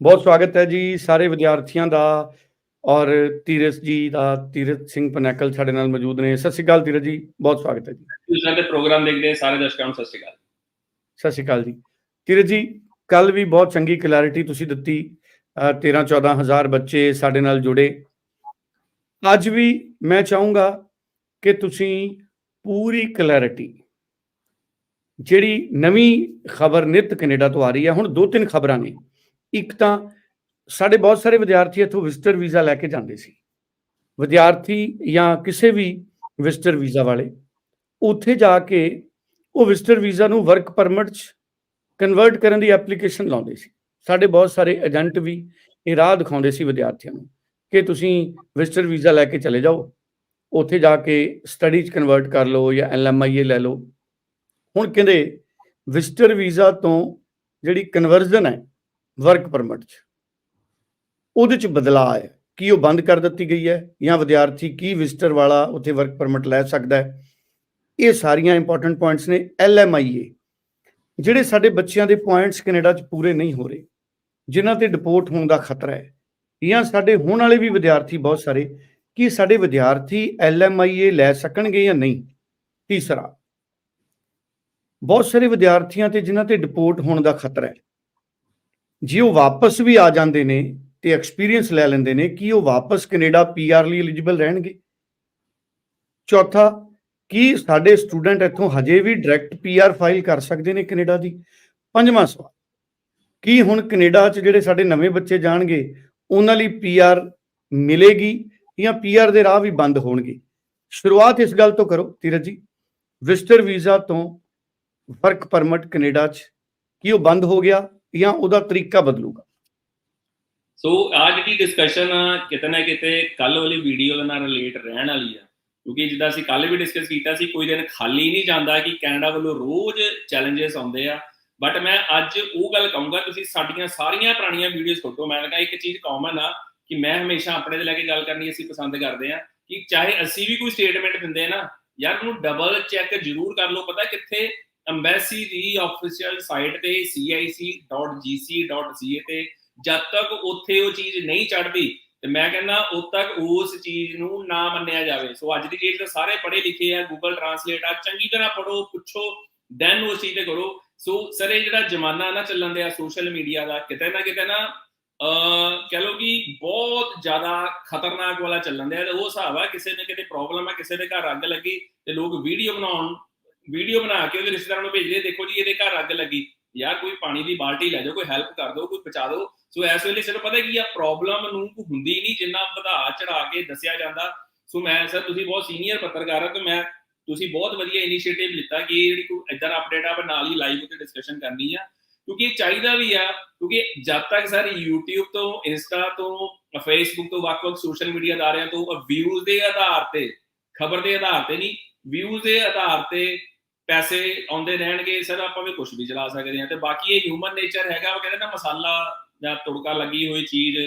ਬਹੁਤ ਸਵਾਗਤ ਹੈ ਜੀ ਸਾਰੇ ਵਿਦਿਆਰਥੀਆਂ ਦਾ ਔਰ ਤੀਰਥ ਜੀ ਦਾ ਤੀਰਥ ਸਿੰਘ ਪਨੈਕਲ ਸਾਡੇ ਨਾਲ ਮੌਜੂਦ ਨੇ। ਸਤਿ ਸ਼੍ਰੀ ਅਕਾਲ ਤੀਰਥ ਜੀ ਬਹੁਤ ਸਵਾਗਤ ਹੈ ਜੀ। ਦੇ ਪ੍ਰੋਗਰਾਮ ਦੇਖਦੇ ਸਾਰੇ ਦਰਸ਼ਕਾਂ ਨੂੰ ਸਤਿ ਸ਼੍ਰੀ ਅਕਾਲ। ਸਤਿ ਸ਼੍ਰੀ ਅਕਾਲ ਜੀ। ਤੀਰਥ ਜੀ ਕੱਲ ਵੀ ਬਹੁਤ ਚੰਗੀ ਕਲੈਰਿਟੀ ਤੁਸੀਂ ਦਿੱਤੀ। 13 14000 ਬੱਚੇ ਸਾਡੇ ਨਾਲ ਜੁੜੇ। ਅੱਜ ਵੀ ਮੈਂ ਚਾਹੂੰਗਾ ਕਿ ਤੁਸੀਂ ਪੂਰੀ ਕਲੈਰਿਟੀ ਜਿਹੜੀ ਨਵੀਂ ਖਬਰ ਨਿਤ ਕੈਨੇਡਾ ਤੋਂ ਆ ਰਹੀ ਹੈ ਹੁਣ ਦੋ ਤਿੰਨ ਖਬਰਾਂ ਨੇ ਇੱਕ ਤਾਂ ਸਾਡੇ ਬਹੁਤ ਸਾਰੇ ਵਿਦਿਆਰਥੀ ਇੱਥੋਂ ਵਿਜ਼ਟਰ ਵੀਜ਼ਾ ਲੈ ਕੇ ਜਾਂਦੇ ਸੀ। ਵਿਦਿਆਰਥੀ ਜਾਂ ਕਿਸੇ ਵੀ ਵਿਜ਼ਟਰ ਵੀਜ਼ਾ ਵਾਲੇ, ਉੱਥੇ ਜਾ ਕੇ ਉਹ ਵਿਜ਼ਟਰ ਵੀਜ਼ਾ ਨੂੰ ਵਰਕ ਪਰਮਿਟ 'ਚ ਕਨਵਰਟ ਕਰਨ ਦੀ ਐਪਲੀਕੇਸ਼ਨ ਲਾਉਂਦੇ ਸੀ। ਸਾਡੇ ਬਹੁਤ ਸਾਰੇ ਏਜੰਟ ਵੀ ਇਹ ਰਾਹ ਦਿਖਾਉਂਦੇ ਸੀ ਵਿਦਿਆਰਥੀਆਂ ਨੂੰ ਕਿ ਤੁਸੀਂ ਵਿਜ਼ਟਰ ਵੀਜ਼ਾ ਲੈ ਕੇ ਚਲੇ ਜਾਓ, ਉੱਥੇ ਜਾ ਕੇ ਸਟੱਡੀ 'ਚ ਕਨਵਰਟ ਕਰ ਲਓ ਜਾਂ ਐਲਐਮਆਈਏ ਲੈ ਲਓ। ਹੁਣ ਕਹਿੰਦੇ ਵਿਜ਼ਟਰ ਵੀਜ਼ਾ ਤੋਂ ਜਿਹੜੀ ਕਨਵਰਜ਼ਨ ਹੈ ਵਰਕ ਪਰਮਿਟ 'ਚ। ਉਹਦੇ 'ਚ ਬਦਲਾਅ ਹੈ। ਕੀ ਉਹ ਬੰਦ ਕਰ ਦਿੱਤੀ ਗਈ ਹੈ ਜਾਂ ਵਿਦਿਆਰਥੀ ਕੀ ਵਿਜ਼ਟਰ ਵਾਲਾ ਉੱਥੇ ਵਰਕ ਪਰਮਿਟ ਲੈ ਸਕਦਾ ਹੈ? ਇਹ ਸਾਰੀਆਂ ਇੰਪੋਰਟੈਂਟ ਪੁਆਇੰਟਸ ਨੇ ਐਲਐਮਆਈਏ ਜਿਹੜੇ ਸਾਡੇ ਬੱਚਿਆਂ ਦੇ ਪੁਆਇੰਟਸ ਕੈਨੇਡਾ 'ਚ ਪੂਰੇ ਨਹੀਂ ਹੋ ਰਹੇ, ਜਿਨ੍ਹਾਂ ਤੇ ਡਿਪੋਰਟ ਹੋਣ ਦਾ ਖਤਰਾ ਹੈ, ਜਾਂ ਸਾਡੇ ਹੋਣ ਵਾਲੇ ਵੀ ਵਿਦਿਆਰਥੀ ਬਹੁਤ ਸਾਰੇ, ਕਿ ਸਾਡੇ ਵਿਦਿਆਰਥੀ ਐਲਐਮਆਈਏ ਲੈ ਸਕਣਗੇ ਜਾਂ ਨਹੀਂ? ਤੀਸਰਾ, ਬਹੁਤ ਸਾਰੇ ਵਿਦਿਆਰਥੀਆਂ ਤੇ ਜਿਨ੍ਹਾਂ ਤੇ ਡਿਪੋਰਟ ਹੋਣ ਦਾ ਖਤਰਾ ਹੈ ਜੇ ਉਹ ਵਾਪਸ ਵੀ ਆ ਜਾਂਦੇ ਨੇ ਤੇ ਐਕਸਪੀਰੀਅੰਸ ਲੈ ਲੈਂਦੇ ਨੇ, ਕਿ ਉਹ ਵਾਪਸ ਕੈਨੇਡਾ ਪੀਆਰ ਲਈ ਐਲੀਜੀਬਲ ਰਹਿਣਗੇ? ਚੌਥਾ, ਕੀ ਸਾਡੇ ਸਟੂਡੈਂਟ ਇੱਥੋਂ ਹਜੇ ਵੀ ਡਾਇਰੈਕਟ ਪੀਆਰ ਫਾਈਲ ਕਰ ਸਕਦੇ ਨੇ ਕੈਨੇਡਾ ਦੀ? ਪੰਜਵਾਂ ਸਵਾਲ, ਕੀ ਹੁਣ ਕੈਨੇਡਾ 'ਚ ਜਿਹੜੇ ਸਾਡੇ ਨਵੇਂ ਬੱਚੇ ਜਾਣਗੇ, ਉਹਨਾਂ ਲਈ ਪੀਆਰ ਮਿਲੇਗੀ ਜਾਂ ਪੀਆਰ ਦੇ ਰਾਹ ਵੀ ਬੰਦ ਹੋਣਗੇ? ਸ਼ੁਰੂਆਤ ਇਸ ਗੱਲ ਤੋਂ ਕਰੋ ਤੀਰਜ ਜੀ। ਵਿਜ਼ਟਰ ਵੀਜ਼ਾ ਤੋਂ ਵਰਕ ਪਰਮਿਟ ਕੈਨੇਡਾ 'ਚ, ਕੀ ਉਹ ਬੰਦ ਹੋ ਗਿਆ? ਜਾਂ ਉਹਦਾ ਤਰੀਕਾ ਬਦਲੂਗਾ। ਸੋ ਅੱਜ ਦੀ ਡਿਸਕਸ਼ਨ ਕਿਤੇ ਨਾ ਕਿਤੇ ਕੱਲ ਵਾਲੀ ਵੀਡੀਓ ਦੇ ਨਾਲ ਰਿਲੇਟ ਰਹਿਣ ਵਾਲੀ ਆ। ਕਿਉਂਕਿ ਜਿੱਦਾਂ ਅਸੀਂ ਕੱਲ ਵੀ ਡਿਸਕਸ ਕੀਤਾ ਸੀ, ਕੋਈ ਦਿਨ ਖਾਲੀ ਨਹੀਂ ਜਾਂਦਾ ਕਿ ਕੈਨੇਡਾ ਵੱਲੋਂ ਰੋਜ਼ ਚੈਲੰਜਸ ਆਉਂਦੇ ਆ। ਬਟ ਮੈਂ ਅੱਜ ਉਹ ਗੱਲ ਕਹੂੰਗਾ, ਤੁਸੀਂ ਸਾਡੀਆਂ ਸਾਰੀਆਂ ਪੁਰਾਣੀਆਂ ਵੀਡੀਓਜ਼ ਫੋਟੋ ਮੈਂ ਲਗਾ ਇੱਕ ਚੀਜ਼ ਕਾਮਨ ਆ ਕਿ ਮੈਂ ਹਮੇਸ਼ਾ ਆਪਣੇ ਦੇ ਲੈ ਕੇ ਗੱਲ ਕਰਨੀ ਅਸੀਂ ਪਸੰਦ ਕਰਦੇ ਆ ਕਿ ਚਾਹੇ ਅਸੀਂ ਵੀ ਕੋਈ ਸਟੇਟਮੈਂਟ ਦਿੰਦੇ ਆ ਨਾ, ਯਾਰ ਉਹਨੂੰ ਡਬਲ ਚੈੱਕ ਜ਼ਰੂਰ ਕਰ ਲਓ। ਪਤਾ ਕਿੱਥੇ ਐਮਬੈਸੀ ਦੀ ਆਫੀਸ਼ੀਅਲ ਸਾਈਟ ਤੇ cic.gc.ca ਤੇ ਜਦ ਤੱਕ ਉੱਥੇ ਉਹ ਚੀਜ਼ ਨਹੀਂ ਚੜਦੀ ਤੇ ਮੈਂ ਕਹਿੰਦਾ ਉਦ ਤੱਕ ਉਸ ਚੀਜ਼ ਨੂੰ ਨਾ ਮੰਨਿਆ ਜਾਵੇ। ਸੋ ਅੱਜ ਦੀ ਡੇਟ ਤੇ ਸਾਰੇ ਪੜ੍ਹੇ ਲਿਖੇ ਆ ਗੂਗਲ ਟਰਾਂਸਲੇਟ ਆ, ਚੰਗੀ ਤਰ੍ਹਾਂ ਪੜੋ ਪੁੱਛੋ ਦੈਨ ਉਸ ਚੀਜ਼ ਤੇ ਕਰੋ। ਸੋ ਸਰ ਇਹ ਜਿਹੜਾ ਜ਼ਮਾਨਾ ਨਾ ਚੱਲਣ ਦਿਆ ਸੋਸ਼ਲ ਮੀਡੀਆ ਦਾ, ਕਿਤੇ ਨਾ ਕਿਤੇ ਨਾ ਅ ਕਹ ਲੋ ਕਿ ਬਹੁਤ ਜ਼ਿਆਦਾ ਖਤਰਨਾਕ ਵਾਲਾ ਚੱਲਣ ਦਿਆ ਉਹ ਹਿਸਾਬ ਆ ਕਿਸੇ ਨੇ ਕਿਤੇ ਪ੍ਰੋਬਲਮ ਆ, ਕਿਸੇ ਦੇ ਘਰ ਅੱਗ ਲੱਗੀ, ਤੇ ਲੋਕ ਵੀਡੀਓ ਬਣਾਉਣ ਵੀਡੀਓ ਬਣਾ ਕੇ ਉਹਦੇ ਰਿਸ਼ਤੇਦਾਰਾਂ ਨੂੰ ਭੇਜਦੇ ਦੇਖੋ ਜੀ, ਇਹਦੇ ਘਰ ਅੱਗ ਲੱਗੀ। ਯਾਰ ਕੋਈ ਪਾਣੀ ਦੀ ਬਾਲਟੀ ਲੈ ਜਾਓ, ਕੋਈ ਹੈਲਪ ਕਰ ਦਿਓ, ਕੋਈ ਬਚਾ ਦਿਓ। ਸੋ ਇਸ ਵੇਲੇ ਸਿਰਫ ਪਤਾ ਕੀ ਆ ਪ੍ਰੋਬਲਮ ਨੂੰ ਕੋਈ ਹੁੰਦੀ ਨਹੀਂ, ਜਿੰਨਾ ਵਧਾ ਚੜਾ ਕੇ ਦੱਸਿਆ ਜਾਂਦਾ। ਸੋ ਮੈਂ, ਸਰ, ਤੁਸੀਂ ਬਹੁਤ ਸੀਨੀਅਰ ਪੱਤਰਕਾਰ ਹੋ ਤੇ ਮੈਂ, ਤੁਸੀਂ ਬਹੁਤ ਵਧੀਆ ਇਨੀਸ਼ੀਏਟਿਵ ਲਿੱਤਾ ਕਿ ਜਿਹੜੀ ਕੋਈ ਇਦਾਂ ਅਪਡੇਟ ਆ ਨਾਲ ਹੀ ਲਾਈਵ ਉੱਤੇ ਡਿਸਕਸ਼ਨ ਕਰਨੀ ਆ। ਕਿਉਂਕਿ ਇਹ ਚਾਹੀਦਾ ਵੀ ਆ, ਕਿਉਂਕਿ ਜਦ ਤੱਕ ਸਰ YouTube ਤੋਂ, Insta ਤੋਂ, Facebook ਤੋਂ ਵੱਖ-ਵੱਖ ਸੋਸ਼ਲ ਮੀਡੀਆ ਅਦਾਰਿਆਂ ਤੋਂ ਵਿਊਜ਼ ਦੇ ਆਧਾਰ ਤੇ, ਖਬਰ ਦੇ ਆਧਾਰ ਤੇ ਨਹੀਂ ਵਿਊਜ਼ ਦੇ ਆਧਾਰ ਤੇ ਪੈਸੇ ਆਉਂਦੇ ਰਹਿਣਗੇ, ਸਰ ਆਪਾਂ ਵੀ ਕੁਝ ਵੀ ਚਲਾ ਸਕਦੇ ਹਾਂ। ਤੇ ਬਾਕੀ ਇਹ ਹਿਊਮਨ ਨੇਚਰ ਹੈਗਾ, ਉਹ ਕਹਿੰਦੇ ਨਾ ਮਸਾਲਾ ਜਾਂ ਤੁੜਕਾ ਲੱਗੀ ਹੋਈ ਚੀਜ਼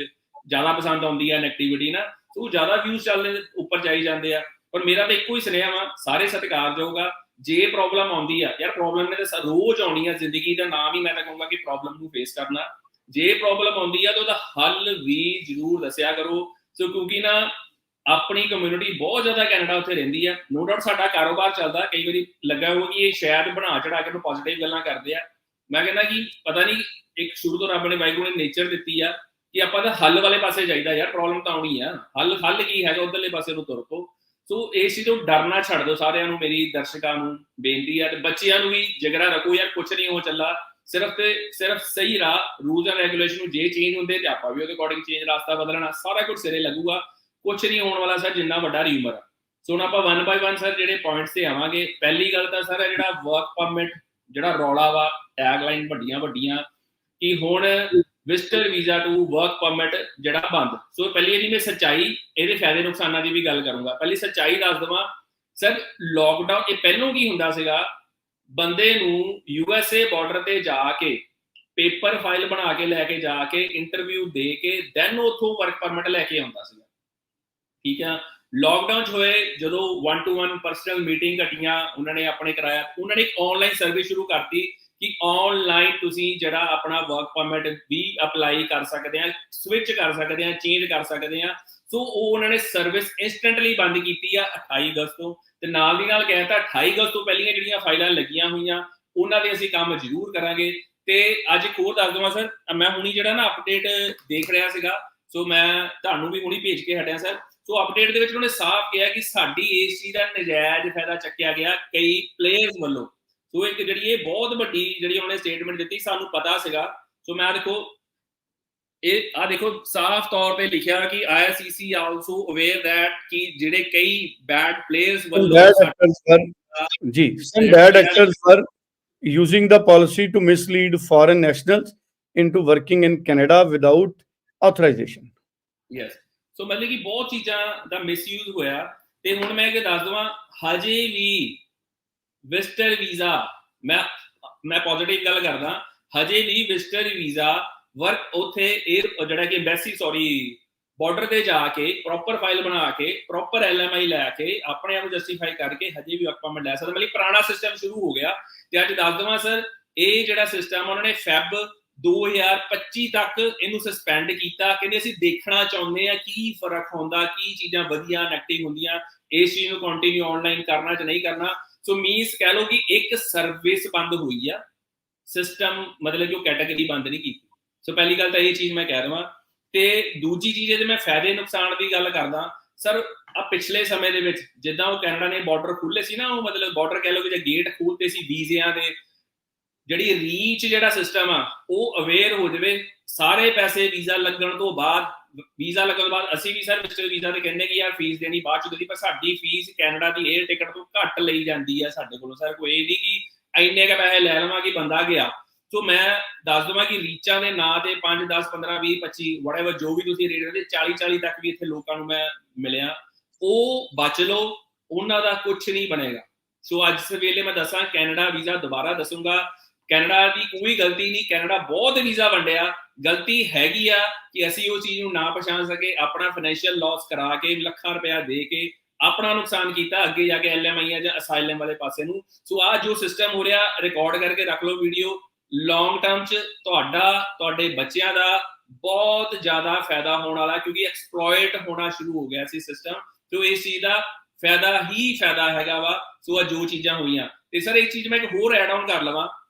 ਜ਼ਿਆਦਾ ਪਸੰਦ ਆਉਂਦੀ ਹੈ ਨੈਗੇਟਿਵਿਟੀ ਨਾ ਉਹ ਜ਼ਿਆਦਾ ਵਿਊਜ਼ ਚੱਲਦੇ ਉੱਪਰ ਜਾਈ ਜਾਂਦੇ ਆ। ਪਰ ਮੇਰਾ ਤਾਂ ਇੱਕੋ ਹੀ ਸੁਨੇਹਾ ਵਾ, ਸਾਰੇ ਸਤਿਕਾਰਯੋਗ ਆ, ਜੇ ਪ੍ਰੋਬਲਮ ਆਉਂਦੀ ਆ, ਯਾਰ ਪ੍ਰੋਬਲਮ ਨੇ ਤਾਂ ਰੋਜ਼ ਆਉਣੀ ਆ ਜ਼ਿੰਦਗੀ ਦਾ ਨਾਮ ਹੀ ਮੈਂ ਤਾਂ ਕਹੂੰਗਾ ਕਿ ਪ੍ਰੋਬਲਮ ਨੂੰ ਫੇਸ ਕਰਨਾ। ਜੇ ਪ੍ਰੋਬਲਮ ਆਉਂਦੀ ਆ ਤਾਂ ਉਹਦਾ ਹੱਲ ਵੀ ਜ਼ਰੂਰ ਦੱਸਿਆ ਕਰੋ। ਸੋ ਕਿਉਂਕਿ ਨਾ ਆਪਣੀ ਕਮਿਊਨਿਟੀ ਬਹੁਤ ਜ਼ਿਆਦਾ ਕੈਨੇਡਾ ਉੱਥੇ ਰਹਿੰਦੀ ਆ। ਨੋ ਡਾਊਟ ਸਾਡਾ ਕਾਰੋਬਾਰ ਚੱਲਦਾ, ਕਈ ਵਾਰੀ ਲੱਗਾ ਹੋਊਗਾ ਕਿ ਇਹ ਸ਼ਾਇਦ ਬਣਾ ਚੜਾ ਕੇ ਨੂੰ ਪੋਜ਼ਿਟਿਵ ਗੱਲਾਂ ਕਰਦੇ ਆ। ਮੈਂ ਕਹਿੰਦਾ ਕਿ ਪਤਾ ਨਹੀਂ, ਇੱਕ ਸ਼ੁਰੂ ਤੋਂ ਰੱਬ ਨੇ ਵਾਹਿਗੁਰੂ ਨੇ ਨੇਚਰ ਦਿੱਤੀ ਆ ਕਿ ਆਪਾਂ ਤਾਂ ਹੱਲ ਵਾਲੇ ਪਾਸੇ ਜਾਈਦਾ ਯਾਰ ਪ੍ਰੋਬਲਮ ਤਾਂ ਆਉਣੀ ਆ। ਹੱਲ ਹੱਲ ਕੀ ਹੈਗਾ ਉਧਰਲੇ ਪਾਸੇ ਨੂੰ ਤੁਰ ਪੋ ਸੋ ਇਸ ਚੀਜ਼ ਤੋਂ ਡਰਨਾ ਛੱਡ ਦਿਓ ਸਾਰਿਆਂ ਨੂੰ, ਮੇਰੀ ਦਰਸ਼ਕਾਂ ਨੂੰ ਬੇਨਤੀ ਆ ਤੇ ਬੱਚਿਆਂ ਨੂੰ ਵੀ ਜਗਰਾ ਰੱਖੋ ਯਾਰ ਕੁਝ ਨਹੀਂ ਹੋ ਚੱਲਾ। ਸਿਰਫ ਤੇ ਸਿਰਫ ਸਹੀ ਰਾਹ ਰੂਲਸ ਐਂਡ ਰੈਗੂਲੇਸ਼ਨ ਨੂੰ ਜੇ ਚੇਂਜ ਹੁੰਦੇ ਤੇ ਆਪਾਂ ਵੀ ਉਹਦੇ ਅਕੋਰਡਿੰਗ ਚੇਂਜ ਰਸਤਾ ਬਦਲਣਾ, ਸਾਰਾ ਕੁਝ ਸਿਰੇ ਲੱਗੂਗਾ। ਕੁਝ ਨਹੀਂ ਹੋਣ ਵਾਲਾ ਸਰ ਜਿੰਨਾ ਵੱਡਾ ਰੀਮਰ ਆ। ਸੋ ਹੁਣ ਆਪਾਂ ਵਨ ਬਾਈ ਵਨ ਸਰ ਜਿਹੜੇ ਪੁਆਇੰਟਸ ਤੇ ਆਵਾਂਗੇ, ਪਹਿਲੀ ਗੱਲ ਤਾਂ ਸਰ ਜਿਹੜਾ ਵਰਕ ਪਰਮਿਟ ਜਿਹੜਾ ਰੌਲਾ ਵਾ ਟੈਗ ਲਾਈਨ ਵੱਡੀਆਂ ਵੱਡੀਆਂ, ਕਿ ਹੁਣ visitor visa to work permit ਜਿਹੜਾ ਬੰਦ। ਸੋ ਪਹਿਲੀ ਇਹਦੀ ਮੈਂ ਸੱਚਾਈ, ਇਹਦੇ ਫਾਇਦੇ ਨੁਕਸਾਨਾਂ ਦੀ ਵੀ ਗੱਲ ਕਰੂੰਗਾ। ਪਹਿਲੀ ਸੱਚਾਈ ਦੱਸ ਦਵਾਂ ਸਰ ਲੋਕਡਾਊਨ ਇਹ ਪਹਿਲੋਂ ਕੀ ਹੁੰਦਾ ਸੀਗਾ, ਬੰਦੇ ਨੂੰ ਯੂ ਐਸ ਏ ਬਾਰਡਰ ਤੇ ਜਾ ਕੇ ਪੇਪਰ ਫਾਈਲ ਬਣਾ ਕੇ ਲੈ ਕੇ ਜਾ ਕੇ ਇੰਟਰਵਿਊ ਦੇ ਕੇ ਦੈਨ ਉਥੋਂ ਵਰਕ ਪਰਮਿਟ ਲੈ ਕੇ ਆਉਂਦਾ ਸੀਗਾ। ਠੀਕ ਆ? ਲਾਕਡਾਊਨ ਚ ਹੋਏ, ਜਦੋਂ 1 ਟੂ 1 ਪਰਸਨਲ ਮੀਟਿੰਗ ਘਟੀਆਂ, ਉਹਨਾਂ ਨੇ ਆਪਣੇ ਕਰਾਇਆ। ਉਹਨਾਂ ਨੇ ਇੱਕ ਆਨਲਾਈਨ ਸਰਵਿਸ ਸ਼ੁਰੂ ਕਰਤੀ ਕਿ ਆਨਲਾਈਨ ਤੁਸੀਂ ਜਿਹੜਾ ਆਪਣਾ ਵਰਕ ਪਰਮਿਟ ਵੀ ਅਪਲਾਈ ਕਰ ਸਕਦੇ ਆ ਸਵਿਚ ਕਰ ਸਕਦੇ ਆ ਚੇਂਜ ਕਰ ਸਕਦੇ ਆ। ਸੋ ਉਹ ਉਹਨਾਂ ਨੇ ਸਰਵਿਸ ਇਨਸਟੈਂਟਲੀ ਬੰਦ ਕੀਤੀ ਆ 28 ਅਗਸਤ ਤੋਂ। ਤੇ ਨਾਲ ਦੀ ਨਾਲ ਕਹਿਤਾ 28 ਅਗਸਤ ਤੋਂ ਪਹਿਲੀਆਂ ਜਿਹੜੀਆਂ ਫਾਈਲਾਂ ਲੱਗੀਆਂ ਹੋਈਆਂ, ਉਹਨਾਂ ਦੇ ਅਸੀਂ ਕੰਮ ਜ਼ਰੂਰ ਕਰਾਂਗੇ। ਤੇ ਅੱਜ ਇੱਕ ਹੋਰ ਦੱਸ ਦਵਾਂ, ਸਰ, ਮੈਂ ਹੁਣੀ ਜਿਹੜਾ ਨਾ ਅਪਡੇਟ ਦੇਖ ਰਿਹਾ ਸੀਗਾ, ਸੋ ਮੈਂ ਤੁਹਾਨੂੰ ਵੀ ਹੁਣੀ ਭੇਜ ਕੇ ਹਟਿਆ, ਸਰ। ਸੋ ਅਪਡੇਟ ਦੇ ਵਿੱਚ ਉਹਨੇ ਸਾਫ਼ ਕਿਹਾ ਕਿ ਸਾਡੀ ਇਸ ਚੀਜ਼ ਦਾ ਨਜਾਇਜ਼ ਫਾਇਦਾ ਚੱਕਿਆ ਗਿਆ ਕਈ ਪਲੇਅਰਸ ਵੱਲੋਂ। ਸੋ ਇੱਕ ਜਿਹੜੀ ਇਹ ਬਹੁਤ ਵੱਡੀ ਜਿਹੜੀ ਉਹਨੇ ਸਟੇਟਮੈਂਟ ਦਿੱਤੀ ਸਾਨੂੰ ਪਤਾ ਸੀਗਾ। ਸੋ ਮੈਂ ਦੇਖੋ ਇਹ ਆ ਦੇਖੋ ਸਾਫ਼ ਤੌਰ ਤੇ ਲਿਖਿਆ ਕਿ ਆਈਸੀਸੀ ਆਲਸੋ ਅਵੇਅਰ ਥੈਟ ਕਿ ਜਿਹੜੇ ਕਈ ਬੈਡ ਪਲੇਅਰਸ ਵੱਲੋਂ Ji, some bad actors were using the policy to mislead foreign nationals into working in Canada without authorization. Yes so ਮਤਲਬ ਕਿ ਬਹੁਤ ਚੀਜ਼ਾਂ ਦਾ ਮਿਸਯੂਜ਼ ਹੋਇਆ ਤੇ ਹੁਣ ਮੈਂ ਇਹ ਦੱਸ ਦਵਾਂ, ਹਜੇ ਵੀ ਵਿਜ਼ਟਰ ਵੀਜ਼ਾ ਮੈਂ ਮੈਂ ਪੋਜ਼ਿਟਿਵ ਗੱਲ ਕਰਦਾ, ਹਜੇ ਵੀ ਵਿਜ਼ਟਰ ਵੀਜ਼ਾ ਵਰਕ ਉਥੇ 에ਅਰ ਜਿਹੜਾ ਕਿ ਐਮਬੈਸੀ ਸੌਰੀ ਬਾਰਡਰ ਤੇ ਜਾ ਕੇ ਪ੍ਰੋਪਰ ਫਾਈਲ ਬਣਾ ਕੇ ਪ੍ਰੋਪਰ ਐਲਐਮਆਈ ਲੈ ਕੇ, ਆਪਣੇ ਆਪ ਨੂੰ ਜਸਟੀਫਾਈ ਕਰਕੇ ਹਜੇ ਵੀ ਆਪਾਂ ਪਰਮਿਟ ਲੈ ਸਕਦਾ। ਮਤਲਬ ਪੁਰਾਣਾ ਸਿਸਟਮ ਸ਼ੁਰੂ ਹੋ ਗਿਆ ਤੇ ਅੱਜ ਦੱਸ ਦਵਾਂ ਸਰ ਇਹ ਜਿਹੜਾ ਸਿਸਟਮ ਉਹਨਾਂ ਨੇ ਫੈਬ 2025 ਤੱਕ ਇਹਨੂੰ ਸਸਪੈਂਡ ਕੀਤਾ। ਕਹਿੰਦੇ ਅਸੀਂ ਦੇਖਣਾ ਚਾਹੁੰਦੇ ਆ ਕੀ ਫ਼ਰਕ ਹੁੰਦਾ ਕੀ ਚੀਜ਼ਾਂ ਵਧੀਆ ਨੈਗੇਟਿਵ ਹੁੰਦੀਆਂ। ਇਸ ਚੀਜ਼ ਨੂੰ ਕੰਟੀਨਿਊ ਆਨਲਾਈਨ ਕਰਨਾ ਜਾਂ ਨਹੀਂ ਕਰਨਾ। ਸੋ ਮੀਨਸ ਕਹਿ ਲਓ ਕਿ ਇੱਕ ਸਰਵਿਸ ਬੰਦ ਹੋਈ ਆ। ਸਿਸਟਮ ਮਤਲਬ ਕਿ ਉਹ ਕੈਟਾਗਰੀ ਬੰਦ ਨਹੀਂ ਕੀਤੀ। ਸੋ ਪਹਿਲੀ ਗੱਲ ਤਾਂ ਇਹ ਚੀਜ਼ ਮੈਂ ਕਹਿ ਦਵਾਂ। ਤੇ ਦੂਜੀ ਚੀਜ਼ ਜੇ ਮੈਂ ਫਾਇਦੇ ਨੁਕਸਾਨ ਦੀ ਗੱਲ ਕਰਦਾ, ਸਰ ਆ ਪਿਛਲੇ ਸਮੇਂ ਦੇ ਵਿੱਚ ਜਿੱਦਾਂ ਉਹ ਕੈਨੇਡਾ ਨੇ ਬਾਰਡਰ ਖੁੱਲੇ ਸੀ ਨਾ, ਉਹ ਮਤਲਬ ਬਾਰਡਰ ਕਹਿ ਲਓ ਕਿ ਜੇ ਗੇਟ ਖੋਲਦੇ ਸੀ ਵੀਜ਼ਿਆਂ ਦੇ ਜਿਹੜੀ ਰੀਚ ਜਿਹੜਾ ਸਿਸਟਮ ਆ, ਉਹ ਅਵੇਅਰ ਹੋ ਜਾਵੇ, ਸਾਰੇ ਪੈਸੇ ਵੀਜ਼ਾ ਲੱਗਣ ਤੋਂ ਬਾਅਦ ਵੀਜ਼ਾ ਲੱਗਣ ਤੋਂ ਬਾਅਦ ਅਸੀਂ ਵੀ ਸਰ ਮਿਸਟਰ ਵੀਜ਼ਾ ਤੇ ਕਹਿੰਦੇ ਕਿ ਯਾਰ ਫੀਸ ਦੇਣੀ ਬਾਅਦ ਚ ਦੇਣੀ ਪਰ ਸਾਡੀ ਫੀਸ ਕੈਨੇਡਾ ਦੀ 에ਅਰ ਟਿਕਟ ਤੋਂ ਘੱਟ ਲਈ ਜਾਂਦੀ ਹੈ ਸਾਡੇ ਕੋਲੋਂ ਸਰ ਕੋਈ ਇਹ ਨਹੀਂ ਕਿ ਇੰਨੇ ਕ ਪੈਸੇ ਲੈ ਲਵਾਂ ਕਿ ਬੰਦਾ ਗਿਆ। ਸੋ ਮੈਂ ਦੱਸ ਦਵਾਂ ਕਿ ਰੀਚਾਂ ਦੇ ਨਾਂ ਤੇ 5 10 15 20 25 ਵਟਐਵਰ ਜੋ ਵੀ ਤੁਸੀਂ ਰੇਟ ਦੇ 40 40 ਤੱਕ ਵੀ ਇੱਥੇ ਲੋਕਾਂ ਨੂੰ ਮੈਂ ਮਿਲਿਆ। ਉਹ ਬਚ ਲਓ, ਉਹਨਾਂ ਦਾ ਕੁਝ ਨਹੀਂ ਬਣੇਗਾ। ਸੋ ਅੱਜ ਇਸ ਵੇਲੇ ਮੈਂ ਦੱਸਾਂ ਕੈਨੇਡਾ ਵੀਜ਼ਾ ਦੁਬਾਰਾ ਦੱਸੂਗਾ। ਕੈਨੇਡਾ ਦੀ ਕੋਈ ਗਲਤੀ ਨਹੀਂ, ਕੈਨੇਡਾ ਬਹੁਤ ਵੀਜ਼ਾ ਵੰਡਿਆ। ਗਲਤੀ ਹੈਗੀ ਆ ਕਿ ਅਸੀਂ ਉਹ ਚੀਜ਼ ਨੂੰ ਨਾ ਪਛਾਣ ਸਕੇ, ਆਪਣਾ ਫਾਈਨੈਂਸ਼ੀਅਲ ਲਾਸ ਕਰਾ ਕੇ, ਲੱਖਾਂ ਰੁਪਇਆ ਦੇ ਕੇ ਆਪਣਾ ਨੁਕਸਾਨ ਕੀਤਾ, ਅੱਗੇ ਜਾ ਕੇ ਐਲਐਮਆਈ ਜਾਂ ਅਸਾਈਲਮ ਵਾਲੇ ਪਾਸੇ ਨੂੰ। ਸੋ ਆ ਜੋ ਸਿਸਟਮ ਹੋ ਰਿਹਾ ਰਿਕਾਰਡ ਕਰਕੇ ਰੱਖ ਲਓ ਵੀਡੀਓ ਲੌਂਗ ਟਰਮ ਚ ਤੁਹਾਡਾ, ਤੁਹਾਡੇ ਬੱਚਿਆਂ ਦਾ ਬਹੁਤ ਜ਼ਿਆਦਾ ਫਾਇਦਾ ਹੋਣ ਵਾਲਾ, ਕਿਉਂਕਿ ਐਕਸਪਲੋਇਟ ਹੋਣਾ ਸ਼ੁਰੂ ਹੋ ਗਿਆ ਸੀ ਸਿਸਟਮ ਸੋ ਇਸ ਚੀਜ਼ ਦਾ ਫਾਇਦਾ ਹੀ ਫਾਇਦਾ ਹੈਗਾ ਵਾ। ਸੋ ਆ ਜੋ ਚੀਜ਼ਾਂ ਹੋਈਆਂ। ਤੇ ਸਰ ਇੱਕ ਚੀਜ਼ ਮੈਂ ਇੱਕ ਹੋਰ ਐਡ ਆਨ ਕਰ ਲਵਾਂ।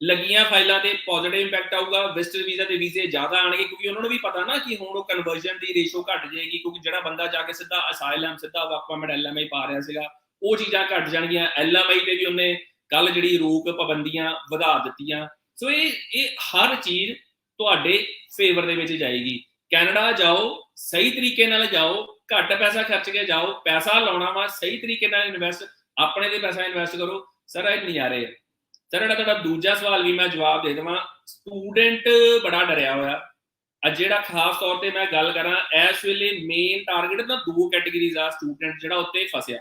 ਲੱਗੀਆਂ ਫਾਈਲਾਂ ਤੇ ਪੋਜ਼ਿਟਿਵ ਇੰਪੈਕਟ ਆਊਗਾ ਵਿਜ਼ਟਰ ਵੀਜ਼ਾ ਤੇ ਵੀਜ਼ੇ ਜ਼ਿਆਦਾ ਆਣਗੇ ਕਿਉਂਕਿ ਉਹਨਾਂ ਨੂੰ ਵੀ ਪਤਾ ਨਾ ਕਿ ਹੁਣ ਉਹ ਕਨਵਰਜਨ ਦੀ ਰੇਸ਼ੋ ਘਟ ਜਾਏਗੀ, ਕਿਉਂਕਿ ਜਿਹੜਾ ਬੰਦਾ ਜਾ ਕੇ ਸਿੱਧਾ ਅਸਾਈਲਮ ਸਿੱਧਾ ਵਰਕ ਪਰਮਿਟ ਐਲਐਮਆਈ ਪਾ ਰਿਹਾ ਸੀਗਾ, ਉਹ ਚੀਜ਼ਾਂ ਘਟ ਜਾਣਗੀਆਂ ਐਲਐਮਆਈ ਤੇ ਵੀ ਉਹਨੇ ਕੱਲ ਜਿਹੜੀ ਰੋਕ ਪਾਬੰਦੀਆਂ ਵਧਾ ਦਿੱਤੀਆਂ। ਸੋ ਇਹ ਇਹ ਹਰ ਚੀਜ਼ ਤੁਹਾਡੇ ਫੇਵਰ ਦੇ ਵਿੱਚ ਜਾਏਗੀ। ਕੈਨੇਡਾ ਜਾਓ, ਸਹੀ ਤਰੀਕੇ ਨਾਲ ਜਾਓ, ਘੱਟ ਪੈਸਾ ਖਰਚ ਕੇ ਜਾਓ, ਪੈਸਾ ਲਾਉਣਾ ਵਾ, ਸਹੀ ਤਰੀਕੇ ਨਾਲ ਇਨਵੈਸਟ ਆਪਣੇ ਤੇ ਪੈਸਾ ਇਨਵੈਸਟ ਕਰੋ। ਸਰ ਇਹ ਨਜ਼ਾਰੇ ਆ। ਸਰ ਜਿਹੜਾ ਤੁਹਾਡਾ ਦੂਜਾ ਸਵਾਲ ਵੀ ਮੈਂ ਜਵਾਬ ਦੇ ਦੇਵਾਂ। ਸਟੂਡੈਂਟ ਬੜਾ ਡਰਿਆ ਹੋਇਆ। ਆ ਜਿਹੜਾ ਖਾਸ ਤੌਰ ਤੇ ਮੈਂ ਗੱਲ ਕਰਾਂ, ਇਸ ਵੇਲੇ ਮੇਨ ਟਾਰਗੇਟ ਤਾਂ ਦੋ ਕੈਟਾਗਰੀਜ਼ ਆ ਸਟੂਡੈਂਟ ਜਿਹੜਾ ਉੱਤੇ ਫਸਿਆ।